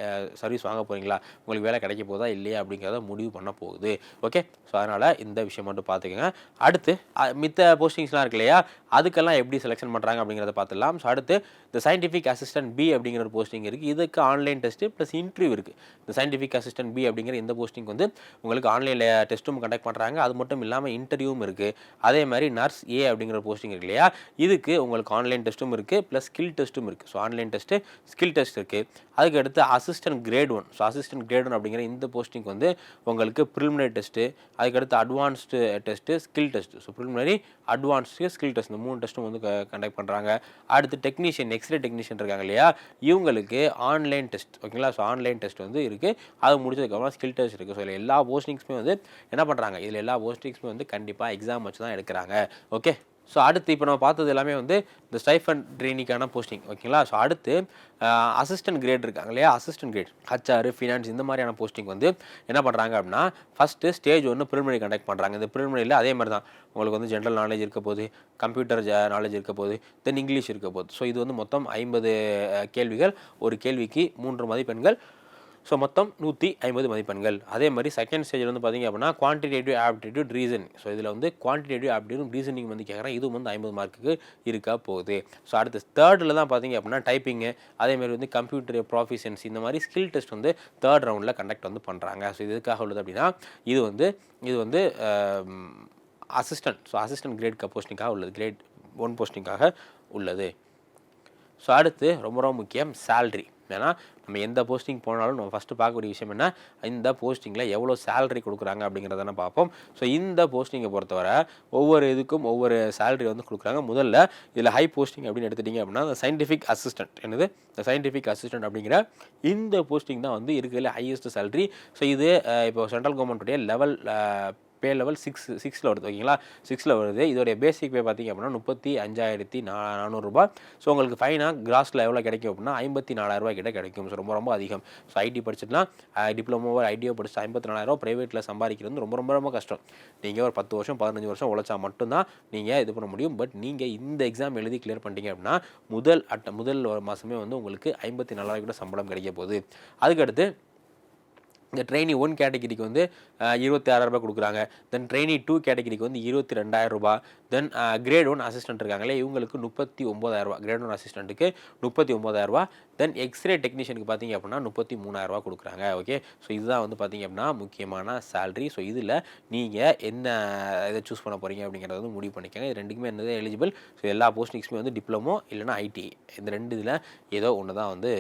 சர்வீஸ் வாங்க போகிறீங்களா உங்களுக்கு வேலை கிடைக்க போதா இல்லையா? அப்படிங்கிறத முடிவு பண்ண போகுது. ஓகே ஸோ அதனால் இந்த விஷயம் மட்டும் பார்த்துக்கோங்க. அடுத்து மித்த போஸ்டிங்ஸ்லாம் இருக்கு இல்லையா? அதுக்கெல்லாம் எப்படி செலெக்ஷன் பண்ணுறாங்க அப்படிங்கிறத பார்த்துடலாம். ஸோ அடுத்து இந்த சயின்டிஃபிக் அசிஸ்டன்ட் பி அப்படிங்கிற ஒரு போஸ்டிங் இருக்குது இதுக்கு ஆன்லைன் டெஸ்ட்டு ப்ளஸ் இன்டர்வியூ இருக்குது இந்த சயின்டிஃபிக் அசிஸ்டன்ட் பி அப்படிங்கிற இந்த போஸ்டிங் வந்து உங்களுக்கு ஆன்லைனில் டெஸ்ட்டும் கண்டக்ட் பண்ணுறாங்க அது மட்டும் இல்லாமல் இன்டர்வியூவும் இருக்குது அதே மாதிரி நர்ஸ் ஏ அப்படிங்கிற போஸ்டிங் இருக்கு இல்லையா? இதுக்கு உங்களுக்கு ஆன்லைன் டெஸ்ட்டும் இருக்குது ப்ளஸ் ஸ்கில் டெஸ்ட்டும் இருக்குது so online test skill test இருக்குது அதுக்கு அடுத்து assistant grade one so assistant grade one அப்படிங்கிற இந்த போஸ்டிங் வந்து உங்களுக்கு ப்ரிலிமினரி டெஸ்ட்டு அதுக்கடுத்து advanced test skill test so preliminary advanced skill test இந்த மூணு டெஸ்ட்டும் வந்து கண்டக்ட் பண்ணுறாங்க அடுத்து டெக்னீஷியன் எக்ஸ்ரே டெக்னீஷியன் இருக்காங்க இல்லையா? இவங்களுக்கு ஆன்லைன் டெஸ்ட் ஓகேங்களா ஸோ ஆன்லைன் டெஸ்ட் வந்து இருக்குது அது முடிச்சதுக்கப்புறம் ஸ்கில் டெஸ்ட் இருக்குது ஸோ இதில் எல்லா போஸ்டிங்ஸுமே வந்து என்ன பண்ணுறாங்க இதில் எல்லா போஸ்டிங்ஸுமே வந்து கண்டிப்பாக எக்ஸாம் வச்சு தான் எடுக்கிறாங்க. ஓகே ஸோ அடுத்து இப்போ நம்ம பார்த்தது எல்லாமே வந்து இந்த ஸ்டைஃபன் ட்ரெயினிக்கான போஸ்டிங் ஓகேங்களா ஸோ அடுத்து அசிஸ்டன்ட் கிரேட் இருக்காங்க இல்லையா? அசிஸ்டன்ட் கிரேட் ஹச்ஆர் ஃபினான்ஸ் இந்த மாதிரியான போஸ்டிங் வந்து என்ன பண்ணுறாங்க அப்படின்னா ஃபஸ்ட்டு ஸ்டேஜ் ஒன்று ப்ரிலிமினரி கண்டக்ட் பண்ணுறாங்க இந்த ப்ரிலிமினரியில் அதே மாதிரி தான். உங்களுக்கு வந்து ஜென்ரல் நாலேஜ் இருக்க போது கம்ப்யூட்டர் நாலேஜ் இருக்க போது தென் இங்கிலீஷ் இருக்க போது ஸோ இது வந்து மொத்தம் ஐம்பது கேள்விகள். ஒரு கேள்விக்கு மூன்று மதிப்பெண்கள் ஸோ மொத்தம் நூற்றி ஐம்பது மதிப்பெண்கள். அதே மாதிரி செகண்ட் ஸ்டேஜில் வந்து பார்த்திங்க அப்படின்னா குவான்டிடேட்டிவ் ஆப்டிடியூட் ரீசன் ஸோ இதில் வந்து குவான்டிடேட்டிவ் ஆப்டிடியூட் ரீசனிங் வந்து கேட்குறேன் இதுவும் வந்து ஐம்பது மார்க்குக்கு இருக்கா போகுது. ஸோ அடுத்து தேர்டில் தான் பார்த்தீங்க அப்படின்னா டைப்பிங்கு அதே மாதிரி வந்து கம்ப்யூட்டர் ப்ராஃபிஷியன்சி இந்த மாதிரி ஸ்கில் டெஸ்ட் வந்து தேர்ட் ரவுண்டில் கண்டக்ட் வந்து பண்ணுறாங்க ஸோ இதுக்காக உள்ளது அப்படின்னா இது வந்து இது வந்து அசிஸ்டன்ட் ஸோ அசிஸ்டன்ட் கிரேட் போஸ்டிங்காக உள்ளது. கிரேட் ஒன் போஸ்டிங்காக உள்ளது. ஸோ அடுத்து ரொம்ப ரொம்ப முக்கியம் சேல்ரி ஏன்னா நம்ம எந்த போஸ்டிங் போனாலும் நம்ம ஃபஸ்ட்டு பார்க்கக்கூடிய விஷயம் என்ன? இந்த போஸ்டிங்கில் எவ்வளோ சேலரி கொடுக்குறாங்க அப்படிங்கிறத பார்ப்போம். ஸோ இந்த போஸ்டிங்கை பொறுத்தவரை ஒவ்வொரு இதுக்கும் ஒவ்வொரு சேலரி வந்து கொடுக்குறாங்க. முதல்ல இதில் ஹை போஸ்டிங் அப்படின்னு எடுத்துட்டிங்க அப்படின்னா அந்த சயின்டிஃபிக் அசிஸ்டன்ட் என்னது? இந்த சயின்டிஃபிக் அசிஸ்டன்ட் அப்படிங்கிற இந்த போஸ்டிங் தான் வந்து இருக்கிறதுல ஹையஸ்ட் சேலரி ஸோ இது இப்போ சென்ட்ரல் கவர்மெண்ட்டுடைய லெவல் பே லெவல் சிக்ஸ் சிக்ஸில் வருது ஓகேங்களா சிக்ஸில் வருது. இதோடைய பேசிக் பே பார்த்தீங்க அப்படின்னா முப்பத்தி அஞ்சாயிரத்தி நா நானூறுரூபா ஸோ உங்களுக்கு ஃபைனாக கிராஸில் எவ்வளோ கிடைக்கும் அப்படின்னா ஐம்பத்தி நாலாயிரரூபா கிட்ட கிடைக்கும். ஸோ ரொம்ப ரொம்ப அதிகம். ஸோ ஐடி படிச்சுட்டுனா டிப்ளமோவோ ஐடியோ படிச்சு ஐம்பத்தி நாலாயிரம் ப்ரைவேட்டில் சம்பாதிக்கிறது வந்து ரொம்ப ரொம்ப ரொம்ப கஷ்டம். நீங்கள் ஒரு பத்து வருஷம் பதினஞ்சு வருஷம் உழைச்சா மட்டும்தான் நீங்கள் இது பண்ண முடியும். பட் நீங்கள் இந்த எக்ஸாம் எழுதி கிளியர் பண்ணிட்டீங்க அப்படின்னா முதல் அட்ட முதல் மாதமே வந்து உங்களுக்கு ஐம்பத்தி நாலாயிரம் கூட சம்பளம் கிடைக்க போகுது. அதுக்கடுத்து இந்த ட்ரெயினி ஒன் கேட்டகிரிக்கு வந்து இருபத்தி ஆறாயிரம் கொடுக்குறாங்க. தென் ட்ரெயினி டூ கேட்டகிரிக்கு வந்து இருபத்தி ரெண்டாயிரம் ரூபாய். தென் கிரேட் ஒன் அசிஸ்டன்ட் இருக்காங்களே இவங்களுக்கு முப்பத்தி ஒம்பதாயிரரூபா கிரேட் ஒன் அசிஸ்டண்ட்டுக்கு முப்பத்தி ஒம்பதாயிரரூபா தென் எக்ஸ்ரே டெக்னீஷியனுக்கு பார்த்தீங்க அப்படின்னா முப்பத்தி மூணாயிரம் ரூபா கொடுக்குறாங்க. ஓகே ஸோ இதுதான் வந்து பார்த்தீங்க அப்படின்னா முக்கியமான சேலரி ஸோ இதில் நீங்கள் என்ன இதை சூஸ் பண்ண போகிறீங்க அப்படிங்கிறத வந்து முடிவு பண்ணிக்கோங்க. இது ரெண்டுக்குமே என்னது எலிஜிபிள் ஸோ எல்லா போஸ்டிங்ஸுமே வந்து டிப்ளமோ இல்லைனா ஐடி இந்த ரெண்டு இதில் ஏதோ ஒன்று தான் வந்து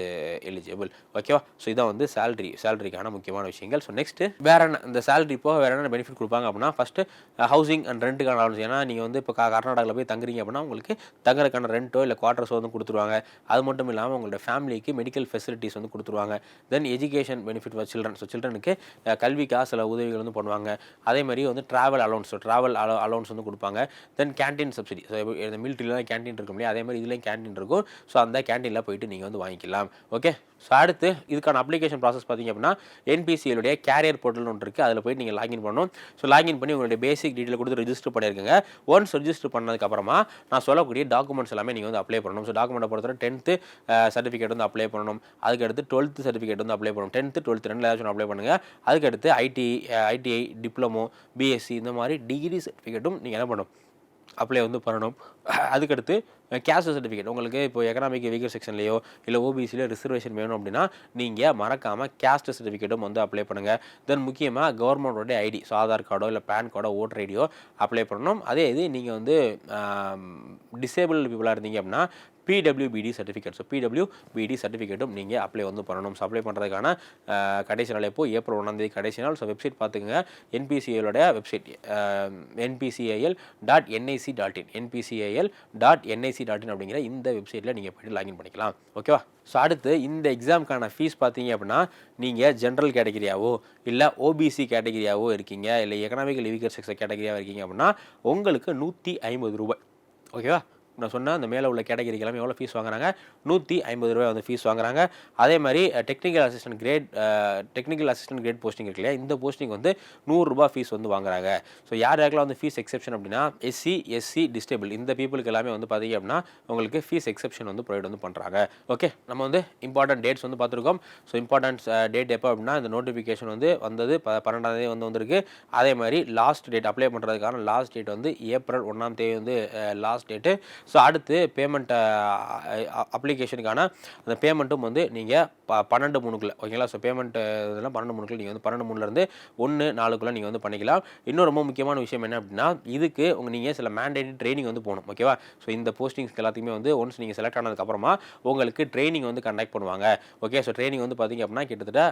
எலிஜிபிள் ஓகேவா ஸோ இதான் வந்து சேலரி சேலரிக்கான முக்கியமான விஷயங்கள். ஸோ நெக்ஸ்ட்டு வேற என்ன இந்த சேலரி போக வேறு என்ன பெனிஃபிட் கொடுப்பாங்க அப்படின்னா ஃபஸ்ட்டு ஹவுசிங் அண்ட் ரெண்ட்டுக்கான ஆலோசனை ஏன்னா நீங்கள் வந்து இப்போ கர்நாடகாவில் போய் தங்குறீங்க அப்படின்னா உங்களுக்கு தங்குறதுக்கான ரெண்ட்டோ இல்லை குவார்டர்ஸோ வந்து கொடுத்துருவாங்க. அது மட்டும் இல்லாமல் உங்களோட ஃபேமிலிக்கு மெடிக்கல் ஃபெசிலிட்டிஸ் வந்து கொடுத்துருவாங்க. Then education benefit for children so சில்ட்ரனுக்கு கல்விக்காக சில உதவிகள் வந்து பண்ணுவாங்க. அதே மாதிரி வந்து travel allowance travel allow allowance வந்து கொடுப்பாங்க. தென் கேன்டீன் சப்சிடி ஸோ இந்த மிலிட்ரியில் கேன்டீன் இருக்கும் இல்லையா? அதே மாதிரி இதுலேயும் கேன்டீன் இருக்கும். ஸோ அந்த கேன்டீனில் போயிட்டு நீங்கள் வந்து வாங்கிக்கலாம். ஓகே ஸோ அடுத்து இதுக்கான அப்ளிகேஷன் ப்ராசஸ் பார்த்தீங்க அப்படின்னா என்பிசிஎலுடைய கேரியர் போர்ட்டல் ஒன்று இருக்குது அதில் போய்ட்டு நீங்கள் லாகின் பண்ணணும். ஸோ லாகின் பண்ணி உங்களுடைய பேசிக் டீட்டெயில் கொடுத்து ரெஜிஸ்டர் பண்ணியிருக்கங்க ஒன்ஸ் ரெஜிஸ்டர் பண்ணதுக்கப்புறமா நான் சொல்லக்கூடிய டாக்குமெண்ட்ஸ் எல்லாமே நீங்கள் வந்து அப்ளை பண்ணணும். ஸோ டாக்குமெண்ட்டை பொறுத்தவரை டென்த்து சர்டிஃபிகேட் வந்து அப்ளை பண்ணணும். அதுக்கடுத்து டுவெல்த்து சர்டிஃபிகேட் வந்து அப்ளை பண்ணணும். டென்த்து டுவெல்த்து ரெண்டு ஏதாச்சும் அப்ளை பண்ணுங்கள் அதுக்கடுத்து ஐடி ஐடிஐ டிப்ளமோ பிஎஸ்சி இந்த மாதிரி டிகிரி சர்டிஃபிகேட்டும் நீங்கள் என்ன பண்ணணும்? அப்ளை வந்து பண்ணணும். அதுக்கடுத்து கேஸ்ட் சர்டிஃபிகேட் உங்களுக்கு இப்போ எக்கனாமிக் வீக்கர் செக்ஷன்லையோ இல்லை ஓபிசிலையோ ரிசர்வேஷன் வேணும் அப்படின்னா நீங்கள் மறக்காமல் கேஸ்ட் சர்டிஃபிகேட்டும் வந்து அப்ளை பண்ணுங்கள் தென் முக்கியமாக கவர்மெண்டோடைய ஐடி ஸோ ஆதார் கார்டோ இல்லை பேன் கார்டோ ஓட்டர் ஐடியோ அப்ளை பண்ணணும். அதே இது நீங்கள் வந்து டிசேபிள் பீப்புளாக இருந்தீங்க அப்படின்னா பிடபிள்யூபிடி சர்டிஃபிகேட் ஸோ பிடபிள்யூபிடி சர்டிஃபிகேட்டும் நீங்கள் அப்ளை வந்து பண்ணணும். ஸோ அப்ளை பண்ணுறதுக்கான கடைசி நாள் எப்போ ஏப்ரல் ஒன்றாந்தேதி கடைசி நாள். ஸோ வெப்சைட் பார்த்துக்கோங்க. என்பிசிஐலோட website NPCIL dot NIC dot in NPCIL dot NIC dot in அப்படிங்கிற இந்த வெப்சைட்டில் நீங்கள் போய்ட்டு லாகின் பண்ணிக்கலாம். ஓகேவா ஸோ அடுத்து இந்த எக்ஸாமுக்கான ஃபீஸ் பார்த்தீங்க அப்படின்னா நீங்கள் ஜென்ரல் கேட்டகிரியாவோ இல்லை ஓபிசி கேட்டகிரியாவோ இருக்கீங்க இல்லை எக்கனாமிக்கல் வீக்கர் செக்ஸ் கேட்டகிரியாவோ இருக்கீங்க அப்படின்னா உங்களுக்கு நூற்றி ஐம்பது ரூபாய். ஓகேவா நான் சொன்ன அந்த மேலே உள்ள கேட்டகரிக்கு எல்லாமே எவ்வளோ ஃபீஸ் வாங்குறாங்க? நூற்றி ஐம்பது ரூபாய் வந்து ஃபீஸ் வாங்குறாங்க. அதே மாதிரி technical assistant grade technical assistant grade posting இருக்கு இல்லையா? இந்த போஸ்டிங் வந்து நூறுரூபா ஃபீஸ் வந்து வாங்குறாங்க. ஸோ யார் யாருக்கெல்லாம் வந்து ஃபீஸ் எக்ஸெப்ஷன் அப்படின்னா எஸ்சி எஸ்சி டிஸ்டேபிள் இந்த பீப்புளுக்கு எல்லாமே வந்து பார்த்தீங்க அப்படின்னா உங்களுக்கு ஃபீஸ் எக்ஸெப்ஷன் வந்து ப்ரொவைட் வந்து பண்ணுறாங்க ஓகே நம்ம வந்து இம்பார்ட்டன்ட் டேட்ஸ் வந்து பார்த்துருக்கோம். ஸோ இம்பார்ட்டன்ஸ் டேட் எப்போ அப்படின்னா இந்த நோட்டிஃபிகேஷன் வந்து வந்தது ப பன்னெண்டாம் தேதி வந்து வந்திருக்கு. அதே மாதிரி லாஸ்ட் டேட் அப்ளை பண்ணுறதுக்கான லாஸ்ட் டேட் வந்து ஏப்ரல் ஒன்றாம் தேதி வந்து லாஸ்ட் டேட்டு ஸோ அடுத்து பேமெண்ட்டை அப்ளிகேஷனுக்கான அந்த பேமெண்ட்டும் வந்து நீங்கள் ப பன்னெண்டு மூணுக்குள்ளே ஓகேங்களா ஸோ பேமெண்ட்டு இதெல்லாம் பன்னெண்டு மூணுக்குள்ள நீங்கள் வந்து பன்னெண்டு மூணுலேருந்து ஒன்று நாலுக்குள்ளே நீங்கள் வந்து பண்ணிக்கலாம். இன்னும் ரொம்ப முக்கியமான விஷயம் என்ன அப்படின்னா இதுக்கு உங்கள் நீங்கள் சில மேண்டேட் ட்ரைனிங் வந்து போகணும் ஓகேவா ஸோ இந்த போஸ்டிங்ஸ்க்கு எல்லாத்தையுமே வந்து ஒன்ஸ் நீங்கள் செலக்ட் ஆனதுக்கப்புறமா உங்களுக்கு ட்ரைனிங் வந்து கண்டக்ட் பண்ணுவாங்க ஓகே ஸோ ட்ரைனிங் வந்து பார்த்திங்க அப்படின்னா கிட்டத்தட்ட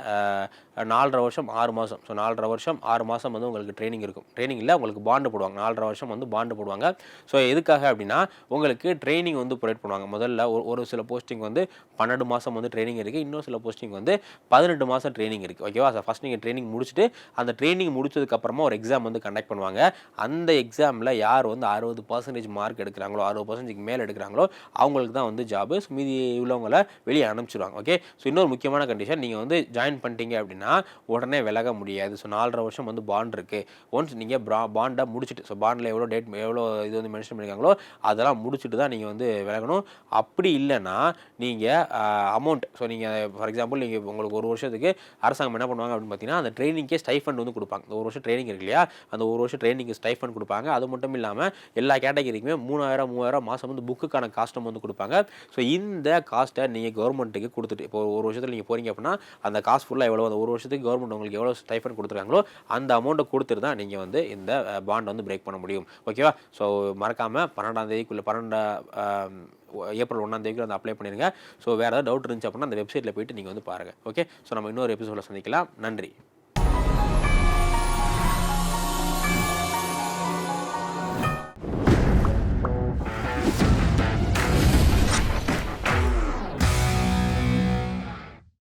நாலரை வருஷம் ஆறு மாதம் ஸோ நாலரை வருஷம் ஆறு மாதம் வந்து உங்களுக்கு ட்ரைனிங் இருக்கும். ட்ரைனிங் இல்லை உங்களுக்கு பாண்டு போடுவாங்க. நாலரை வருஷம் வந்து பாண்டு போடுவாங்க. ஸோ எதுக்காக அப்படின்னா உங்களுக்கு ட்ரைனிங் வந்து ப்ரொவைட் பண்ணுவாங்க. முதல்ல ஒரு ஒரு சில போஸ்டிங் வந்து பன்னெண்டு மாதம் வந்து ட்ரைனிங் இருக்குது இன்னும் சில போஸ்டிங் வந்து பதினெட்டு மாதம் ட்ரைனிங் இருக்குது ஓகேவா சார் ஃபஸ்ட் நீங்கள் ட்ரைனிங் முடிச்சுட்டு அந்த ட்ரைனிங் முடிச்சதுக்கப்புறமா ஒரு எக்ஸாம் வந்து கண்டக்ட் பண்ணுவாங்க. அந்த எக்ஸாமில் யார் வந்து அறுபது பர்சன்டேஜ் மார்க் எடுக்கிறாங்களோ அறுபது பர்சன்டேஜ் மேலே எடுக்கிறாங்களோ அவங்களுக்கு தான் வந்து ஜாபு மீதி உள்ளவங்களை வெளியே அனுப்பிச்சிடுவாங்க ஓகே ஸோ இன்னொரு முக்கியமான கண்டிஷன் நீங்கள் வந்து ஜாயின் பண்ணிட்டீங்க அப்படின்னா உடனே விலக முடியாது. ஸோ நாலரை வருஷம் வந்து பாண்ட் இருக்குது ஒன்ஸ் நீங்கள் ப்ரா பாண்டை முடிச்சுட்டு ஸோ பாண்டில் எவ்வளோ டேட் எவ்வளோ இது வந்து மென்ஷன் பண்ணியிருக்காங்களோ அதெல்லாம் முடிச்சுட்டு தான் நீங்கள் வந்து விலகணும். அப்படி இல்லைன்னா நீங்கள் அமௌண்ட் ஸோ நீங்கள் ஃபார் எக்ஸாம்பிள் நீங்கள் உங்களுக்கு ஒரு வருஷத்துக்கு அரசாங்கம் என்ன பண்ணுவாங்க அப்படின்னு பார்த்தீங்கன்னா அந்த ட்ரைனிங்கே ஸ்டைஃபண்ட் வந்து கொடுப்பாங்க. இந்த ஒரு வருஷம் ட்ரைனிங் இருக்கு இல்லையா? அந்த ஒரு வருஷம் ட்ரைனிங்க்கு ஸ்டைஃபண்ட் கொடுப்பாங்க. அது மட்டும் இல்லாமல் எல்லா கேட்டகரிக்குமே மூணாயிரம் மூவாயிரம் மாதம் வந்து புக்குக்கான காஸ்ட்டும் வந்து கொடுப்பாங்க. ஸோ இந்த காஸ்ட்டை நீங்கள் கவர்மெண்ட்டுக்கு கொடுத்துட்டு இப்போ ஒரு வருஷத்தில் நீங்கள் போகிறீங்க அப்படின்னா அந்த காசு ஃபுல்லாக எவ்வளோ அந்த ஒரு வருஷத்துக்கு கவர்மெண்ட் உங்களுக்கு எவ்வளோ ஸ்டைஃபண்ட் கொடுத்துருக்காங்களோ அந்த அமௌண்ட்டை கொடுத்துட்டு தான் நீங்கள் வந்து இந்த பாண்டை வந்து பிரேக் பண்ண முடியும். ஓகேவா ஸோ மறக்காமல் பன்னெண்டாம் தேதிக்குள்ளே பன்னெண்டா ஏப்ரல் ஒன்றாம் தேதிக்கு வந்து அப்ளை பண்ணிடுங்க ஸோ வேறு ஏதாவது டவுட் இருந்துச்சு அப்படின்னா அந்த வெப்சைட்டில் போயிட்டு நீங்கள் வந்து பாருங்கள் ஓகே ஸோ நம்ம இன்னொரு எபிசோடில் சந்திக்கலாம். நன்றி.